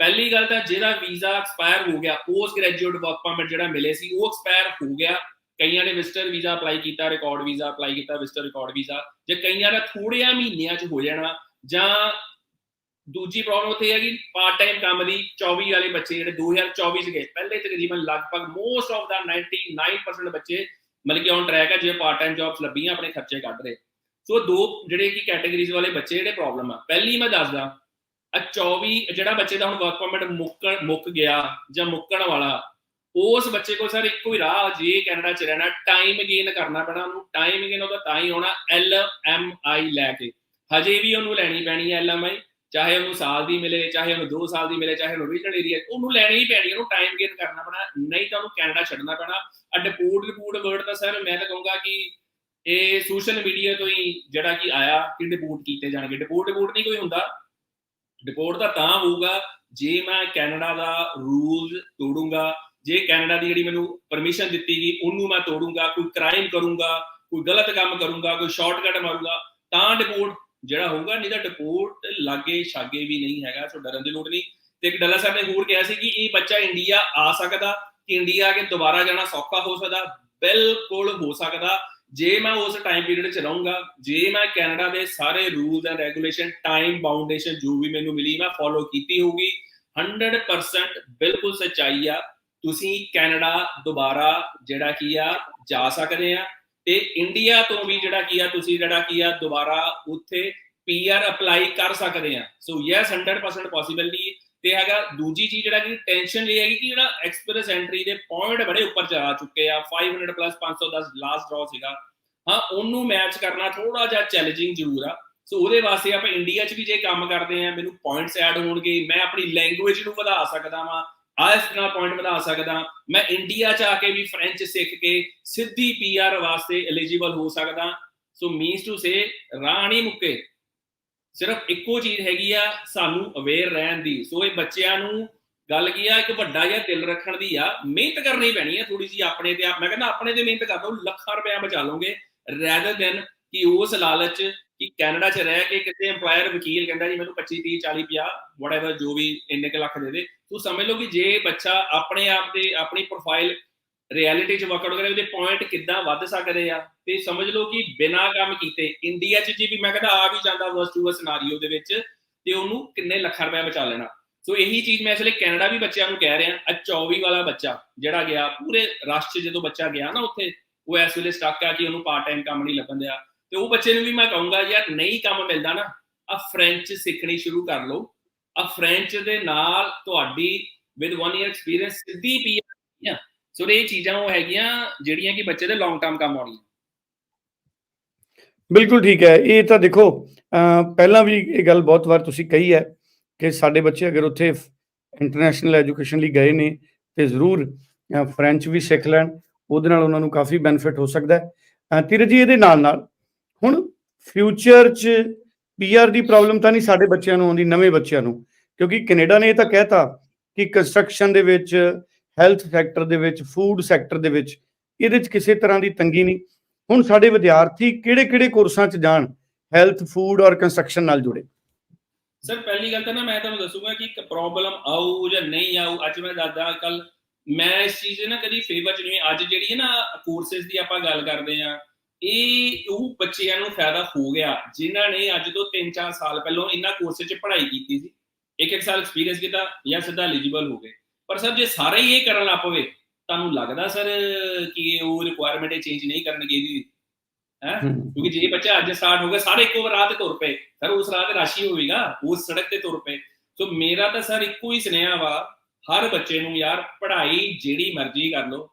ਪਹਿਲੀ ਗੱਲ ਤਾਂ ਜਿਹਦਾ ਵੀਜ਼ਾ ਐਕਸਪਾਇਰ ਹੋ ਗਿਆ ਪੋਸਟ ਗ੍ਰੈਜੂਏਟ ਵਰਕ ਪਰਮਿਟ ਜਿਹੜਾ ਮਿਲੇ ਸੀ, ਉਹ ਐਕਸਪਾਇਰ ਹੋ ਗਿਆ। ਕਈਆਂ ਨੇ ਵਿਜ਼ਟਰ ਵੀਜ਼ਾ ਅਪਲਾਈ ਕੀਤਾ ਰਿਕਾਰਡ ਵੀਜ਼ਾ ਅਪਲਾਈ ਕੀਤਾ ਵਿਜ਼ਟਰ ਰਿਕਾਰਡ ਵੀਜ਼ਾ। ਜੇ ਕਈਆਂ ਦਾ ਥੋੜਿਆਂ ਮਹੀਨਿਆਂ 'ਚ ਹੋ ਜਾਣਾ, ਜਾਂ ਦੂਜੀ ਪ੍ਰੋਬਲਮ ਉੱਥੇ ਹੈ ਕਿ ਪਾਰਟ ਟਾਈਮ ਕੰਮ ਦੀ 24 ਵਾਲੇ ਬੱਚੇ ਜਿਹੜੇ 2024 ਚ ਗਏ, ਪਹਿਲੇ ਤਕਰੀਬਨ ਲਗਭਗ ਮੋਸਟ ਆਫ ਦਾ 99% ਬੱਚੇ ਮਤਲਬ ਕਿ ਔਨ ਟਰੈਕ ਹੈ ਜੇ ਪਾਰਟ ਟਾਈਮ ਜੌਬਸ ਲੱਭੀਆਂ, ਆਪਣੇ ਖਰਚੇ ਕੱਢ ਰਹੇ। ਸੋ ਦੋ ਜਿਹੜੇ ਕਿ ਕੈਟਾਗਰੀਜ਼ ਵਾਲੇ ਬੱਚੇ ਜਿਹੜੇ ਪ੍ਰੋਬਲਮ ਆ। ਪਹਿਲੀ ਮੈਂ ਦੱਸਦਾ ਆ 24 ਜਿਹੜਾ ਬੱਚੇ ਦਾ ਹੁਣ ਵਰਕ ਪਰਮਿਟ ਮੁੱਕ ਮੁੱਕ ਗਿਆ ਜਾਂ ਮੁੱਕਣ ਵਾਲਾ, ਉਸ ਬੱਚੇ ਕੋਲ ਸਰ ਇੱਕੋ ਹੀ ਰਾਹ ਜੇ ਕੈਨੇਡਾ ਚ ਰਹਿਣਾ ਟਾਈਮ ਗੇਨ ਕਰਨਾ ਪੈਣਾ ਉਹਨੂੰ ਟਾਈਮ ਗੇਨ ਉਹਦਾ ਤਾਂ ਹੀ ਹੋਣਾ ਐਲ ਐਮ ਆਈ ਲੈ ਕੇ। ਹਜੇ ਵੀ ਉਹਨੂੰ ਲੈਣੀ ਪੈਣੀ ਹੈ ਐਲ ਐਮ ਆਈ ਚਾਹੇ ਉਹਨੂੰ ਸਾਲ ਦੀ ਮਿਲੇ, ਚਾਹੇ ਉਹਨੂੰ 2 ਸਾਲ ਦੀ ਮਿਲੇ, ਚਾਹੇ ਉਹਨੂੰ ਰੀਜਨਲ ਏਰੀਆ ਉਹਨੂੰ ਲੈਣੀ ਹੀ ਪੈਣੀ ਉਹਨੂੰ ਟਾਈਮ ਗੇਨ ਕਰਨਾ ਪੈਣਾ, ਨਹੀਂ ਤਾਂ ਉਹਨੂੰ ਕੈਨੇਡਾ ਛੱਡਣਾ ਪੈਣਾ। ਆ ਡਿਪੋਰਟ ਰਿਪੋਰਟ ਵਰਡ ਤਾਂ ਸਰ ਮੈਂ ਤਾਂ ਕਹੂੰਗਾ ਕਿ ਇਹ ਸੋਸ਼ਲ ਮੀਡੀਆ ਤੋਂ ਹੀ ਜਿਹੜਾ ਕਿ ਆਇਆ ਕਿ ਡਿਪੋਰਟ ਕੀਤੇ ਜਾਣਗੇ। ਡਿਪੋਰਟ ਡਿਪੋਰਟ ਨਹੀਂ ਕੋਈ ਹੁੰਦਾ। ਡਿਪੋਰਟ ਦਾ ਤਾਂ ਹੋਊਗਾ, ਜੇ ਮੈਂ ਕੈਨੇਡਾ ਦਾ ਰੂਲ ਤੋੜੂੰਗਾ, ਜੇ ਕੈਨੇਡਾ ਦੀ ਜਿਹੜੀ ਮੈਨੂੰ ਪਰਮਿਸ਼ਨ ਦਿੱਤੀ ਗਈ, ਉਹਨੂੰ ਮੈਂ ਤੋੜੂੰਗਾ, ਕੋਈ ਕ੍ਰਾਈਮ ਕਰੂੰਗਾ, ਕੋਈ ਗਲਤ ਕੰਮ ਕਰੂੰਗਾ, ਕੋਈ ਸ਼ਾਰਟਕਟ ਮਾਰੂੰਗਾ, ਤਾਂ ਡਿਪੋਰਟ ਜਿਹੜਾ ਹੋਊਗਾ, ਨਹੀਂ ਤਾਂ ਡਿਪੋਰਟ ਲਾਗੇ ਛਾਗੇ ਵੀ ਨਹੀਂ ਹੈਗਾ, ਸੋ ਡਰਨ ਦੀ ਲੋੜ ਨਹੀਂ। ਤੇ ਇੱਕ ਡੱਲਾ ਸਾਹਿਬ ਨੇ ਹੋਰ ਕਿਹਾ ਸੀ ਕਿ ਇਹ ਬੱਚਾ ਇੰਡੀਆ ਆ ਸਕਦਾ, ਕਿ ਇੰਡੀਆ ਆ ਕੇ ਦੁਬਾਰਾ ਜਾਣਾ ਸੌਖਾ ਹੋ ਸਕਦਾ, ਬਿਲਕੁਲ ਹੋ ਸਕਦਾ। ਜੇ ਮੈਂ ਉਸ ਟਾਈਮ ਪੀਰੀਅਡ ਚ ਰਹੂੰਗਾ, ਜੇ ਮੈਂ ਕੈਨੇਡਾ ਦੇ ਸਾਰੇ rules and regulation time boundation ਜੋ ਵੀ ਮੈਨੂੰ ਮਿਲੀ, ਮੈਂ ਫੋਲੋ ਕੀਤੀ ਹੋਊਗੀ। 100% ਬਿਲਕੁਲ ਸੱਚਾਈ ਆ, ਤੁਸੀਂ ਕੈਨੇਡਾ ਦੁਬਾਰਾ ਜਿਹੜਾ ਕੀ ਆ, ਜਾ ਸਕਦੇ ਆ। ਤੇ ਇੰਡੀਆ ਤੋਂ ਵੀ ਜਿਹੜਾ ਕੀ ਆ, ਤੁਸੀਂ ਜਿਹੜਾ ਕੀ ਆ, ਦੁਬਾਰਾ ਉੱਥੇ ਪੀਆਰ ਅਪਲਾਈ ਕਰ ਸਕਦੇ ਆ। ਸੋ ਯੈਸ 100% ਪੋਸੀਬਿਲਿਟੀ ਤੇ ਹੈਗਾ ਦੂਜੀ ਚੀਜ਼ ਜਿਹੜਾ ਕਿ ਟੈਨਸ਼ਨ ਇਹ ਹੈਗੀ ਕਿ ਜਿਹੜਾ ਐਕਸਪ੍ਰੈਸ ਐਂਟਰੀ ਦੇ ਪੁਆਇੰਟ ਬੜੇ ਉੱਪਰ ਜਾ ਚੁੱਕੇ ਆ। 500 ਪਲੱਸ 510 ਲਾਸਟ ਡਰਾ ਸੀਗਾ। ਹਾਂ, ਉਹਨੂੰ ਮੈਚ ਕਰਨਾ ਥੋੜਾ ਜਿਹਾ ਚੈਲੰਜਿੰਗ ਜ਼ਰੂਰ ਆ। ਸੋ ਉਹਦੇ ਵਾਸਤੇ ਆਪਾਂ ਇੰਡੀਆ 'ਚ ਵੀ ਜੇ ਕੰਮ ਕਰਦੇ ਆ, ਮੈਨੂੰ ਪੁਆਇੰਟਸ ਐਡ ਹੋਣਗੇ, ਮੈਂ ਆਪਣੀ ਲੈਂਗੁਏਜ ਨੂੰ ਵਧਾ ਸਕਦਾ ਵਾਂ। ਆਇਸ ਨਾਲ ਪੁਆਇੰਟ ਵਧਾ ਸਕਦਾ, ਮੈਂ ਇੰਡੀਆ 'ਚ ਆ ਕੇ ਵੀ ਫ੍ਰੈਂਚ ਸਿੱਖ ਕੇ ਸਿੱਧੀ ਪੀਆਰ ਵਾਸਤੇ ਐਲੀਜੀਬਲ ਹੋ ਸਕਦਾ। ਸੋ ਮੀਨਸ ਟੂ ਸੇ ਰਾਹ ਨਹੀਂ ਮੁੱਕੇ। ਸਿਰਫ ਇੱਕੋ ਚੀਜ਼ ਹੈਗੀ ਆ, ਸਾਨੂੰ ਅਵੇਅਰ ਰਹਿਣ ਦੀ। ਸੋ ਇਹ ਬੱਚਿਆਂ ਨੂੰ ਗੱਲ ਕੀ ਆ, ਇੱਕ ਵੱਡਾ ਜਿਹਾ ਦਿਲ ਰੱਖਣ ਦੀ ਆ। ਮਿਹਨਤ ਕਰਨੀ ਪੈਣੀ ਆ ਥੋੜੀ ਜੀ ਆਪਣੇ ਤੇ ਆਪ। ਮੈਂ ਕਹਿੰਦਾ ਆਪਣੇ ਤੇ ਮਿਹਨਤ ਕਰ ਲਓ ਲੱਖਾਂ ਰੁਪਇਆ ਬਚਾ ਲਓਗੇ ਰੈਦਰ ਦੈਨ ਕਿ ਉਸ ਲਾਲਚ ਕਿ ਕੈਨੇਡਾ 'ਚ ਰਹਿ ਕੇ ਕਿਤੇ EMPLOYER, ਵਕੀਲ ਕਹਿੰਦਾ ਜੀ ਮੈਨੂੰ 25 30 40 50 ਵਟਐਵਰ ਜੋ ਵੀ ਇੰਨੇ ਕੁ ਲੱਖ ਦੇ ਦੇ, ਤੂੰ ਸਮਝ ਲਓ ਕਿ ਜੇ ਬੱਚਾ ਆਪਣੇ ਆਪ ਤੇ ਆਪਣੀ ਪ੍ਰੋਫਾਈਲ ਰਿਐਲਿਟੀ 'ਚ ਵਰਕਆਊਟ ਕਰੇ, ਉਹਦੇ ਪੁਆਇੰਟ ਕਿੱਦਾਂ ਵੱਧ ਸਕਦੇ ਆ? ਤੇ ਸਮਝ ਲਓ ਕਿ ਬਿਨਾਂ ਕੰਮ ਕੀਤੇ ਇੰਡੀਆ 'ਚ ਜੀ ਵੀ ਮੈਂ ਕਹਿੰਦਾ ਆ ਵੀ ਜਾਂਦਾ ਵਰਸ ਟੂ ਸਿਨਾਰੀਓ ਦੇ ਵਿੱਚ, ਤੇ ਉਹਨੂੰ ਕਿੰਨੇ ਲੱਖਾਂ ਰੁਪਏ ਬਚਾ ਲੈਣਾ। ਸੋ ਇਹੀ ਚੀਜ਼ ਮੈਂ ਇਸ ਲਈ ਕੈਨੇਡਾ ਵੀ ਬੱਚਿਆਂ ਨੂੰ ਕਹਿ ਰਿਹਾ ਆ 24 ਵਾਲਾ ਬੱਚਾ ਜਿਹੜਾ ਗਿਆ, ਪੂਰੇ ਰਾਸ਼ਟਰ ਜਦੋਂ ਬੱਚਾ ਗਿਆ ਨਾ ਉੱਥੇ, ਉਹ ਇਸ ਵੇਲੇ ਸਟਕ ਆ ਕਿ ਉਹਨੂੰ ਪਾਰਟ ਟਾਈਮ ਕੰਮ ਨਹੀਂ ਲੱਭਣ ਦਿਆ। ਤੇ ਉਹ ਬੱਚੇ ਨੂੰ ਵੀ ਮੈਂ ਕਹੂੰਗਾ, ਯਾਰ ਨਹੀਂ ਕੰਮ ਮਿਲਦਾ ਨਾ ਆ ਫ੍ਰੈਂਚ ਸਿੱਖਣੀ ਸ਼ੁਰੂ ਕਰ ਲਓ। ਆ ਫ੍ਰੈਂਚ ਦੇ ਨਾਲ ਤੁਹਾਡੀ ਵਿਦ 1 ਇਅਰ ਐਕਸਪੀਰੀਅੰਸ ਸਿੱਧੀ ਪੀ ਆ। ਸੋ ਇਹ ਚੀਜ਼ਾਂ ਉਹ ਹੈਗੀਆਂ ਜਿਹੜੀਆਂ ਕਿ ਬੱਚੇ ਦੇ ਲੌਂਗ ਟਰਮ ਕੰਮ ਆਉਣੀਆਂ। ਬਿਲਕੁਲ ਠੀਕ ਹੈ। ਇਹ ਤਾਂ ਦੇਖੋ ਪਹਿਲਾਂ ਵੀ ਇਹ ਗੱਲ ਬਹੁਤ ਵਾਰ ਤੁਸੀਂ ਕਹੀ ਹੈ ਕਿ ਸਾਡੇ ਬੱਚੇ ਅਗਰ ਉੱਥੇ ਇੰਟਰਨੈਸ਼ਨਲ ਐਜੂਕੇਸ਼ਨ ਲਈ ਗਏ ਨੇ ਤੇ ਜ਼ਰੂਰ ਫ੍ਰੈਂਚ ਵੀ ਸਿੱਖ ਲੈਣ। ਉਹਦੇ ਨਾਲ ਉਹਨਾਂ ਨੂੰ ਕਾਫੀ ਬੈਨੀਫਿਟ ਹੋ ਸਕਦਾ ਹੈ। ਤੀਰਜ ਜੀ, ਇਹਦੇ ਨਾਲ ਨਾਲ ਹੁਣ ਫਿਊਚਰ 'ਚ ਪੀਆਰ ਦੀ ਪ੍ਰੋਬਲਮ ਤਾਂ ਨਹੀਂ ਸਾਡੇ ਬੱਚਿਆਂ ਨੂੰ ਆਉਂਦੀ, ਨਵੇਂ ਬੱਚਿਆਂ ਨੂੰ। ਕਿਉਂਕਿ ਕੈਨੇਡਾ ਨੇ ਇਹ ਤਾਂ ਕਹਿਤਾ ਕਿ ਕੰਸਟਰਕਸ਼ਨ ਦੇ ਵਿੱਚ ਹੈਲਥ ਸੈਕਟਰ ਦੇ ਵਿੱਚ ਫੂਡ ਸੈਕਟਰ ਦੇ ਵਿੱਚ ਇਹਦੇ 'ਚ ਕਿਸੇ ਤਰ੍ਹਾਂ ਦੀ ਤੰਗੀ ਨਹੀਂ। ਹੁਣ ਸਾਡੇ ਵਿਦਿਆਰਥੀ ਕਿਹੜੇ-ਕਿਹੜੇ ਕੋਰਸਾਂ 'ਚ ਜਾਣ ਹੈਲਥ ਫੂਡ ਔਰ ਕੰਸਟਰਕਸ਼ਨ ਨਾਲ ਜੁੜੇ? ਸਰ ਪਹਿਲੀ ਗੱਲ ਤਾਂ ਨਾ ਮੈਂ ਤੁਹਾਨੂੰ ਦੱਸੂਗਾ ਕਿ ਇੱਕ ਪ੍ਰੋਬਲਮ ਆਊ ਜਾਂ ਨਹੀਂ ਆਊ, ਅੱਜ ਮੈਂ ਦੱਸਦਾ ਕੱਲ ਮੈਂ ਇਸ ਚੀਜ਼ ਨਾ ਕਦੀ ਫੇਵਰ ਚ ਨਹੀਂ ਅੱਜ ਜਿਹੜੀ ਹੈ ਨਾ ਕੋਰਸਸ ਦੀ ਆਪਾਂ ਗੱਲ ਕਰਦੇ ਆ ਇਹ ਉਹ ਬੱਚਿਆਂ ਨੂੰ ਫਾਇਦਾ ਹੋ ਗਿਆ ਜਿਨ੍ਹਾਂ ਨੇ ਅੱਜ ਤੋਂ 3-4 ਸਾਲ ਪਹਿਲਾਂ ਇਹਨਾਂ ਕੋਰਸ 'ਚ ਪੜ੍ਹਾਈ ਕੀਤੀ ਸੀ। ਇੱਕ ਇੱਕ ਸਾਲ ਐਕਸਪੀਰੀਅੰਸ ਕੀਤਾ ਜਾਂ ਸਿੱਧਾ ਐਲੀਜੀਬਲ ਹੋ ਗਏ। ਪਰ ਸਰ ਜੇ ਸਾਰੇ ਹੀ ਇਹ ਕਰਨ ਲੱਗ ਪਵੇ ਤੁਹਾਨੂੰ ਲੱਗਦਾ ਸਰ ਕਿ ਉਹ ਰਿਕੁਆਇਰਮੈਂਟ ਚੇਂਜ ਨਹੀਂ ਕਰਨਗੇ ਜੀ? ਹੈ? ਕਿਉਂਕਿ ਜੇ ਬੱਚਾ ਅੱਜ ਸਟਾਰਟ ਹੋ ਗਿਆ ਸਾਰੇ ਇੱਕੋ ਰਾਹ ਤੇ ਤੁਰ ਪਏ। ਸਰ ਉਸ ਰਾਹ ਤੇ ਰਾਸ਼ੀ ਹੋਵੇਗਾ ਉਸ ਸੜਕ ਤੇ ਤੁਰ ਪਏ। ਸੋ ਮੇਰਾ ਤਾਂ ਸਰ ਇੱਕੋ ਹੀ ਸੁਨੇਹਾ ਵਾ ਹਰ ਬੱਚੇ ਨੂੰ ਯਾਰ ਪੜ੍ਹਾਈ ਜਿਹੜੀ ਮਰਜ਼ੀ ਕਰ ਲਓ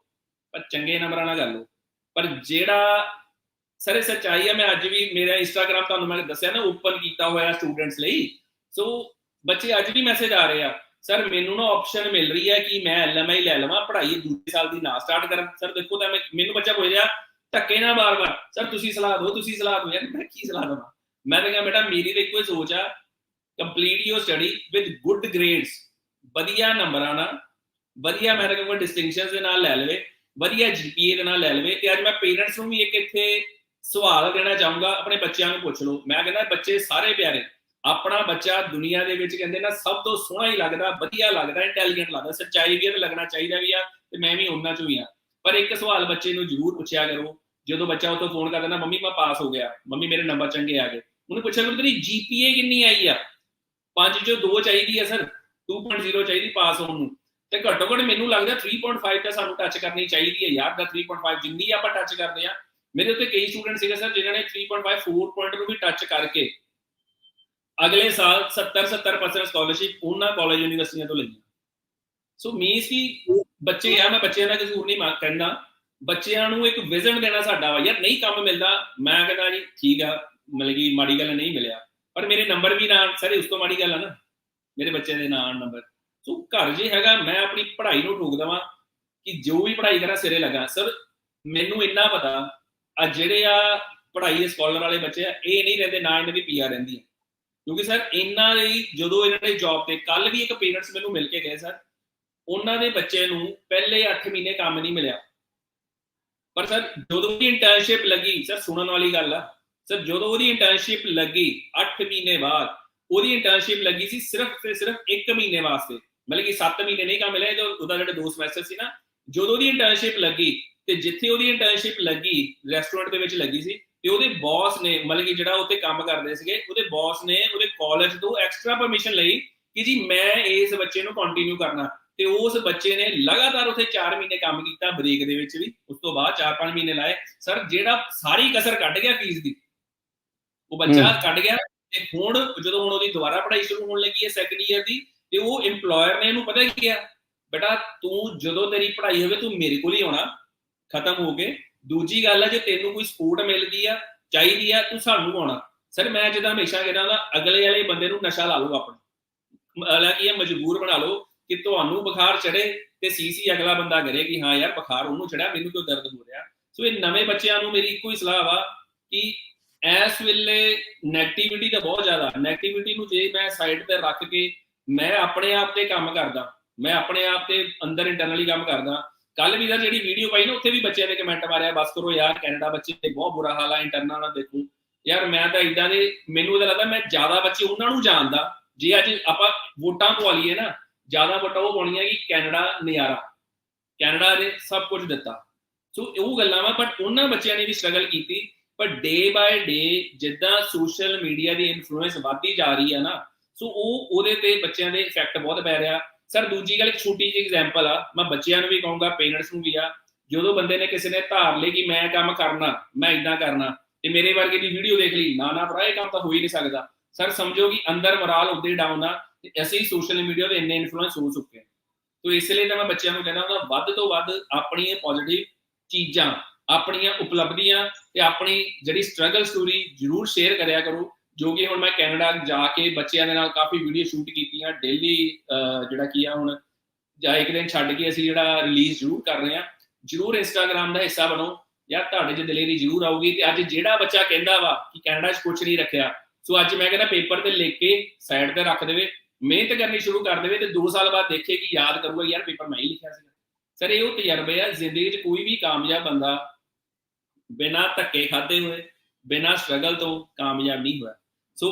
ਪਰ ਚੰਗੇ ਨੰਬਰਾਂ ਨਾਲ ਕਰ ਲਓ। ਪਰ ਜਿਹੜਾ ਸਰ ਇਹ ਸੱਚਾਈ ਹੈ ਮੈਂ ਅੱਜ ਵੀ ਮੇਰਾ ਇੰਸਟਾਗ੍ਰam ਤੁਹਾਨੂੰ ਮੈਂ ਦੱਸਿਆ ਨਾ, ਓਪਨ ਕੀਤਾ ਹੋਇਆ ਸਟੂਡੈਂਟਸ ਲਈ। ਸੋ ਬੱਚੇ ਅੱਜ ਵੀ ਮੈਸੇਜ ਆ ਰਹੇ ਆ। ਸਰ ਮੈਨੂੰ ਨਾ ਆਪਸ਼ਨ ਮਿਲ ਰਹੀ ਹੈ ਕਿ ਮੈਂ ਐਲਐਮਆਈ ਲੈ ਲਵਾਂ, ਪੜ੍ਹਾਈ ਦੂਜੇ ਸਾਲ ਦੀ ਨਾ ਸਟਾਰਟ ਕਰਾਂ ਸਰ ਦੇਖੋ ਤਾਂ ਮੈਨੂੰ ਬੱਚਾ ਪੁੱਛ ਰਿਹਾ, ਧੱਕੇ ਨਾ ਬਾਰ-ਬਾਰ ਸਰ ਤੁਸੀਂ ਸਲਾਹ ਦਿਓ, ਤੁਸੀਂ ਸਲਾਹ ਦਿਓ। ਯਾਰ, ਮੈਂ ਕੀ ਸਲਾਹ ਦਵਾਂ? ਮੈਂ ਤਾਂ ਕਿਹਾ, ਬੇਟਾ, ਮੇਰੀ ਤਾਂ ਇੱਕੋ ਹੀ ਸੋਚ ਆ complete your study with good grades ਵਧੀਆ ਨੰਬਰਾਂ ਨਾਲ ਵਧੀਆ ਮੈਂ ਤਾਂ ਕਹਿੰਦਾ ਡਿਸਟਿੰਕਸ਼ਨਸ ਦੇ ਨਾਲ ਲੈ ਲਵੇ, ਵਧੀਆ ਜੀਪੀਏ ਦੇ ਨਾਲ ਲੈ ਲਵੇ। ਤੇ ਅੱਜ ਮੈਂ ਪੇਰੈਂਟਸ ਨੂੰ ਵੀ ਇੱਕ ਇੱਥੇ ਸਵਾਲ ਦੇਣਾ ਚਾਹੂੰਗਾ, ਆਪਣੇ ਬੱਚਿਆਂ ਨੂੰ ਪੁੱਛ ਲਓ। ਮੈਂ ਕਹਿੰਦਾ, ਬੱਚੇ ਸਾਰੇ ਪਿਆਰੇ, ਆਪਣਾ ਬੱਚਾ ਦੁਨੀਆ ਦੇ ਵਿੱਚ ਕਹਿੰਦੇ ਨਾ, ਸਭ ਤੋਂ ਸੋਹਣਾ ਹੀ ਲੱਗਦਾ, ਵਧੀਆ ਲੱਗਦਾ ਇੰਟੈਲੀਜੈਂਟ ਲੱਗਦਾ, ਸੱਚਾਈ ਵੀ ਤੇ ਲੱਗਣਾ ਚਾਹੀਦਾ ਵੀ ਆ ਤੇ ਮੈਂ ਵੀ ਉਹਨਾਂ ਚੋਂ ਹੀ ਆ। ਪਰ ਇੱਕ ਸਵਾਲ ਬੱਚੇ ਨੂੰ ਜ਼ਰੂਰ ਪੁੱਛਿਆ ਕਰੋ, ਜਦੋਂ ਬੱਚਾ ਉਤੋਂ ਫੋਨ ਕਰਦਾ ਨਾ, ਮੰਮੀ, ਮੈਂ ਪਾਸ ਹੋ ਗਿਆ, ਮੰਮੀ ਮੇਰੇ ਨੰਬਰ ਚੰਗੇ ਆ ਗਏ। ਉਹਨੂੰ ਪੁੱਛਿਆ ਕਰੋ, ਤੇਰੀ ਜੀਪੀਏ ਕਿੰਨੀ ਆਈ ਆ? 5 ਚੋਂ 2 ਚਾਹੀਦੀ ਆ, ਸਰ। 2.0 ਚਾਹੀਦੀ ਪਾਸ ਹੋਣ ਨੂੰ। ਤੇ ਘੱਟੋ ਘੱਟ ਮੈਨੂੰ ਲੱਗਦਾ 3.5 ਤਾਂ ਸਾਨੂੰ ਟੱਚ ਕਰਨੀ ਚਾਹੀਦੀ ਹੈ ਯਾਰ, ਦਾ 3.5 ਜਿੰਨੀ ਆਪਾਂ ਟੱਚ ਕਰਦੇ ਆ ਮੇਰੇ ਉੱਤੇ ਕਈ ਸਟੂਡੈਂਟ ਸੀਗੇ ਸਰ ਜਿਨ੍ਹਾਂ ਨੇ 3.5 4 ਪੁਆਇੰਟ ਨੂੰ ਵੀ ਟੱਚ ਕਰਕੇ ਅਗਲੇ ਸਾਲ 70 70% ਸਕਾਲਰਸ਼ਿਪ ਉਹਨਾਂ ਕਾਲਜ ਯੂਨੀਵਰਸਿਟੀਆਂ ਤੋਂ ਲਈਆਂ। ਸੋ ਮੀਨਸ ਕਿ ਬੱਚੇ ਆ, ਮੈਂ ਬੱਚਿਆਂ ਦਾ ਕਸੂਰ ਨਹੀਂ ਮੰਗ ਕਹਿੰਦਾ। ਬੱਚਿਆਂ ਨੂੰ ਇੱਕ ਵਿਜ਼ਨ ਦੇਣਾ ਸਾਡਾ ਵਾ, ਯਾਰ ਨਹੀਂ ਕੰਮ ਮਿਲਦਾ। ਮੈਂ ਕਹਿੰਦਾ ਜੀ, ਠੀਕ ਆ ਮਿਲ ਗਈ ਮਾੜੀ ਗੱਲ ਨਹੀਂ ਮਿਲਿਆ। ਪਰ ਮੇਰੇ ਨੰਬਰ ਵੀ ਨਾ ਸਰ ਉਸ ਤੋਂ ਮਾੜੀ ਗੱਲ ਆ ਨਾ। ਮੇਰੇ ਬੱਚੇ ਦੇ ਨਾਂ ਨੰਬਰ ਸੋ ਘਰ ਜੇ ਹੈਗਾ, ਮੈਂ ਆਪਣੀ ਪੜ੍ਹਾਈ ਨੂੰ ਠੋਕ ਦਵਾਂ ਕਿ ਜੋ ਵੀ ਪੜ੍ਹਾਈ ਕਰਾਂ, ਸਿਰੇ ਲਗਾ। ਸਰ ਮੈਨੂੰ ਇੰਨਾ ਪਤਾ ਆ ਜਿਹੜੇ ਆ ਪੜ੍ਹਾਈ ਦੇ ਸਕਾਲਰ ਵਾਲੇ ਬੱਚੇ ਆ, ਇਹ ਨਹੀਂ ਰਹਿੰਦੇ, ਨਾ ਇਹਨਾਂ ਦੀ ਪੀਆਰ ਰਹਿੰਦੀ ਹੈ ਕਿਉਂਕਿ ਸਰ, ਇਹਨਾਂ ਲਈ ਜਦੋਂ ਇਹਨਾਂ ਨੇ ਜੌਬ ਤੇ ਕੱਲ ਵੀ ਇੱਕ ਪੇਰੈਂਟਸ ਮੈਨੂੰ ਮਿਲ ਕੇ ਗਏ ਸਰ, ਉਹਨਾਂ ਦੇ ਬੱਚੇ ਨੂੰ ਪਹਿਲੇ 8 ਮਹੀਨੇ ਕੰਮ ਨਹੀਂ ਮਿਲਿਆ। ਪਰ ਸਰ, ਜਦੋਂ ਦੀ ਇੰਟਰਨਸ਼ਿਪ ਲੱਗੀ, ਸਰ, ਸੁਣਨ ਵਾਲੀ ਗੱਲ ਆ, ਸਰ, ਜਦੋਂ ਉਹਦੀ ਇੰਟਰਨਸ਼ਿਪ ਲੱਗੀ 8 ਮਹੀਨੇ ਬਾਅਦ, ਉਹਦੀ ਇੰਟਰਨਸ਼ਿਪ ਲੱਗੀ ਸੀ ਸਿਰਫ ਤੇ ਸਿਰਫ 1 ਮਹੀਨੇ ਵਾਸਤੇ। ਮਤਲਬ ਕਿ 7 ਮਹੀਨੇ ਨਹੀਂ ਕੰਮ ਮਿਲਿਆ ਜਦੋਂ ਉਹਦਾ ਜਿਹੜੇ ਦੋ ਸਮੈਸਟਰ ਸੀ ਨਾ, ਜਦੋਂ ਉਹਦੀ ਇੰਟਰਨਸ਼ਿਪ ਲੱਗੀ ਤੇ ਜਿੱਥੇ ਉਹਦੀ ਇੰਟਰਨਸ਼ਿਪ ਲੱਗੀ ਰੈਸਟੋਰੈਂਟ ਦੇ ਵਿੱਚ ਲੱਗੀ ਸੀ ਤੇ ਉਹਦੇ ਬੌਸ ਨੇ ਮਤਲਬ ਕਿ ਜਿਹੜਾ ਉੱਥੇ ਕੰਮ ਕਰਦੇ ਸੀਗੇ ਉਹਦੇ ਬੌਸ ਨੇ ਉਹਦੇ ਕਾਲਜ ਤੋਂ ਐਕਸਟਰਾ ਪਰਮਿਸ਼ਨ ਲਈ ਕਿ ਜੀ ਮੈਂ ਇਸ ਬੱਚੇ ਨੂੰ ਕੰਟੀਨਿਊ ਕਰਨਾ। ਤੇ ਉਸ ਬੱਚੇ ਨੇ ਲਗਾਤਾਰ ਉੱਥੇ 4 ਮਹੀਨੇ ਕੰਮ ਕੀਤਾ ਬ੍ਰੇਕ ਦੇ ਵਿੱਚ ਵੀ ਉਸ ਤੋਂ ਬਾਅਦ 4-5 ਮਹੀਨੇ ਲਾਏ। ਸਰ ਜਿਹੜਾ ਸਾਰੀ ਕਸਰ ਕੱਢ ਗਿਆ ਫੀਸ ਦੀ ਉਹ ਬੱਚਾ। ਕੱਢ ਗਿਆ ਤੇ ਹੁਣ ਜਦੋਂ ਹੁਣ ਉਹਦੀ ਦੁਬਾਰਾ ਪੜ੍ਹਾਈ ਸ਼ੁਰੂ ਹੋਣ ਲੱਗੀ ਹੈ ਸੈਕੰਡ ਈਅਰ ਦੀ ਤੇ ਉਹ EMPLOYER ਨੇ ਇਹਨੂੰ ਪਤਾ ਕੀ ਆ ਬੇਟਾ ਤੂੰ ਜਦੋਂ ਤੇਰੀ ਪੜ੍ਹਾਈ ਹੋਵੇ ਤੂੰ ਮੇਰੇ ਕੋਲ ਹੀ ਆਉਣਾ। ਖਤਮ ਹੋ ਗਏ। ਦੂਜੀ ਗੱਲ ਹੈ ਜੇ ਤੈਨੂੰ ਕੋਈ ਸਪੋਰਟ ਮਿਲਦੀ ਆ, ਚਾਹੀਦੀ ਆ, ਤੂੰ ਸਾਨੂੰ ਆਉਣਾ ਸਰ, ਮੈਂ ਜਿੱਦਾਂ ਹਮੇਸ਼ਾ ਕਹਿੰਦਾ ਨਾ ਅਗਲੇ ਵਾਲੇ ਬੰਦੇ ਨੂੰ ਨਸ਼ਾ ਲਾ ਲਓ ਆਪਣਾ। ਹਾਲਾਂਕਿ ਇਹ ਮਜਬੂਰ ਬਣਾ ਲਓ ਕਿ ਤੁਹਾਨੂੰ ਬੁਖਾਰ ਚੜੇ ਤੇ ਸੀਸੀ ਅਗਲਾ ਬੰਦਾ ਕਰੇ ਕਿ ਹਾਂ ਯਾਰ, ਬੁਖਾਰ ਉਹਨੂੰ ਚੜਿਆ ਮੈਨੂੰ ਕਿਉਂ ਦਰਦ ਹੋ ਰਿਹਾ? ਸੋ ਇਹ ਨਵੇਂ ਬੱਚਿਆਂ ਨੂੰ ਮੇਰੀ ਇੱਕੋ ਹੀ ਸਲਾਹ ਵਾ ਕਿ ਇਸ ਵੇਲੇ ਨੈਗੇਟਿਵਿਟੀ ਤਾਂ ਬਹੁਤ ਜ਼ਿਆਦਾ। ਨੈਗੇਟਿਵਿਟੀ ਨੂੰ ਜੇ ਮੈਂ ਸਾਈਡ ਤੇ ਰੱਖ ਕੇ ਮੈਂ ਆਪਣੇ ਆਪ ਤੇ ਕੰਮ ਕਰਦਾ, ਮੈਂ ਆਪਣੇ ਆਪ ਤੇ ਅੰਦਰ ਇੰਟਰਨਲੀ ਕੰਮ ਕਰਦਾ ਕੱਲ ਵੀ ਦਾ ਜਿਹੜੀ ਵੀਡੀਓ ਪਾਈ ਨਾ, ਉੱਥੇ ਵੀ ਬੱਚਿਆਂ ਨੇ ਕਮੈਂਟ ਮਾਰਿਆ, ਬਸ ਕਰੋ ਯਾਰ, ਕੈਨੇਡਾ ਬੱਚੇ ਤੇ ਬਹੁਤ ਬੁਰਾ ਹਾਲ ਆ ਇੰਟਰਨਲ ਨਾਲ ਦੇਖੋ। ਯਾਰ ਮੈਂ ਤਾਂ ਇਦਾਂ ਦੇ, ਮੈਨੂੰ ਤਾਂ ਲੱਗਦਾ ਮੈਂ ਜ਼ਿਆਦਾ ਬੱਚੇ ਉਹਨਾਂ ਨੂੰ ਜਾਣਦਾ, ਜੇ ਅੱਜ ਆਪਾਂ ਵੋਟਾਂ ਪਵਾ ਲਈਏ ਨਾ, ਜ਼ਿਆਦਾ ਵੋਟਾਂ ਉਹ ਪਾਉਣੀਆਂ ਕਿ ਕੈਨੇਡਾ ਨਜ਼ਾਰਾ, ਕੈਨੇਡਾ ਨੇ ਸਭ ਕੁਝ ਦਿੱਤਾ। ਸੋ ਉਹ ਗੱਲਾਂ ਵਾ ਬਟ ਉਹਨਾਂ ਬੱਚਿਆਂ ਨੇ ਵੀ ਸਟਰਗਲ ਕੀਤੀ ਪਰ ਡੇ ਬਾਏ ਡੇ ਜਿੱਦਾਂ ਸੋਸ਼ਲ ਮੀਡੀਆ ਦੀ ਇਨਫਲੂਐਂਸ ਵਧਦੀ ਜਾ ਰਹੀ ਹੈ ਨਾ, ਸੋ ਉਹ ਉਹਦੇ ਤੇ ਬੱਚਿਆਂ ਦੇ ਇਫੈਕਟ ਬਹੁਤ ਪੈ ਰਿਹਾ। ਸਰ ਦੂਜੀ ਗੱਲ ਇੱਕ ਛੋਟੀ ਜਿਹੀ ਐਗਜ਼ਾਮਪਲ ਆ। ਮੈਂ ਬੱਚਿਆਂ ਨੂੰ ਵੀ ਕਹੂੰਗਾ ਪੇਰੈਂਟਸ ਨੂੰ ਵੀ ਆ। ਜਦੋਂ ਬੰਦੇ ਨੇ ਕਿਸੇ ਨੇ ਧਾਰ ਲਈ ਕਿ ਮੈਂ ਕੰਮ ਕਰਨਾ, ਮੈਂ ਇਦਾਂ ਕਰਨਾ, ਤੇ ਮੇਰੇ ਵਰਗੇ ਦੀ ਵੀਡੀਓ ਦੇਖ ਲਈ, ਨਾ ਨਾ ਭਰਾ, ਇਹ ਕੰਮ ਤਾਂ ਹੋ ਹੀ ਨਹੀਂ ਸਕਦਾ। ਸਰ ਸਮਝੋ ਕਿ ਅੰਦਰ ਮੋਰਲ ਉੱਦੇ ਡਾਊਨ ਆ, ਤੇ ਅਸੀਂ ਸੋਸ਼ਲ ਮੀਡੀਆ ਦੇ ਇੰਨੇ ਇਨਫਲੂਐਂਸ ਹੋ ਚੁੱਕੇ ਹਾਂ। ਤੋ ਇਸ ਲਈ ਤਾਂ ਮੈਂ ਬੱਚਿਆਂ ਨੂੰ ਕਹਿੰਦਾ ਹੁੰਦਾ, ਵੱਧ ਤੋਂ ਵੱਧ ਆਪਣੀ ਇਹ ਪੋਜ਼ਿਟਿਵ ਚੀਜ਼ਾਂ, ਆਪਣੀਆਂ ਉਪਲਬਧੀਆਂ ਤੇ ਆਪਣੀ ਜਿਹੜੀ ਸਟਰਗਲ ਸਟੋਰੀ ਜਰੂਰ ਸ਼ੇਅਰ ਕਰਿਆ ਕਰੋ। ਜੋ ਕਿ ਹੁਣ ਮੈਂ ਕੈਨੇਡਾ ਜਾ ਕੇ ਬੱਚਿਆਂ ਦੇ ਨਾਲ ਕਾਫੀ ਵੀਡੀਓ ਸ਼ੂਟ ਕੀਤੀਆਂ ਡੇਲੀ ਜਿਹੜਾ ਕੀ ਆ ਹੁਣ, ਜਾਂ ਇੱਕ ਦਿਨ ਛੱਡ ਕੇ ਅਸੀਂ ਜਿਹੜਾ ਰਿਲੀਜ਼ ਜ਼ਰੂਰ ਕਰ ਰਹੇ ਆ ਜਰੂਰ ਇੰਸਟਾਗ੍ਰam ਦਾ ਹਿੱਸਾ ਬਣੋ। ਯਾਰ ਤੁਹਾਡੇ 'ਚ ਦਲੇਰੀ ਜ਼ਰੂਰ ਆਊਗੀ ਤੇ ਅੱਜ ਜਿਹੜਾ ਬੱਚਾ ਕਹਿੰਦਾ ਵਾ ਕਿ ਕੈਨੇਡਾ 'ਚ ਕੁਝ ਨਹੀਂ ਰੱਖਿਆ, ਸੋ ਅੱਜ ਮੈਂ ਕਹਿੰਦਾ ਪੇਪਰ ਤੇ ਲਿਖ ਕੇ ਸਾਈਡ ਤੇ ਰੱਖ ਦੇਵੇ, ਮਿਹਨਤ ਕਰਨੀ ਸ਼ੁਰੂ ਕਰ ਦੇਵੇ ਤੇ 2 ਸਾਲ ਬਾਅਦ ਦੇਖੇ ਕਿ ਯਾਦ ਕਰੂਗਾ, ਯਾਰ ਪੇਪਰ ਮੈਂ ਹੀ ਲਿਖਿਆ ਸੀ ਸਰ, ਇਹ ਉਹ ਤਜਰਬੇ ਆ, ਜ਼ਿੰਦਗੀ 'ਚ ਕੋਈ ਵੀ ਕਾਮਯਾਬ ਬੰਦਾ ਬਿਨਾਂ ਧੱਕੇ ਖਾਦੇ ਹੋਏ, ਬਿਨਾਂ ਸਟਰਗਲ ਤੋਂ ਕਾਮਯਾਬ ਨਹੀਂ ਹੋਇਆ। ਸੋ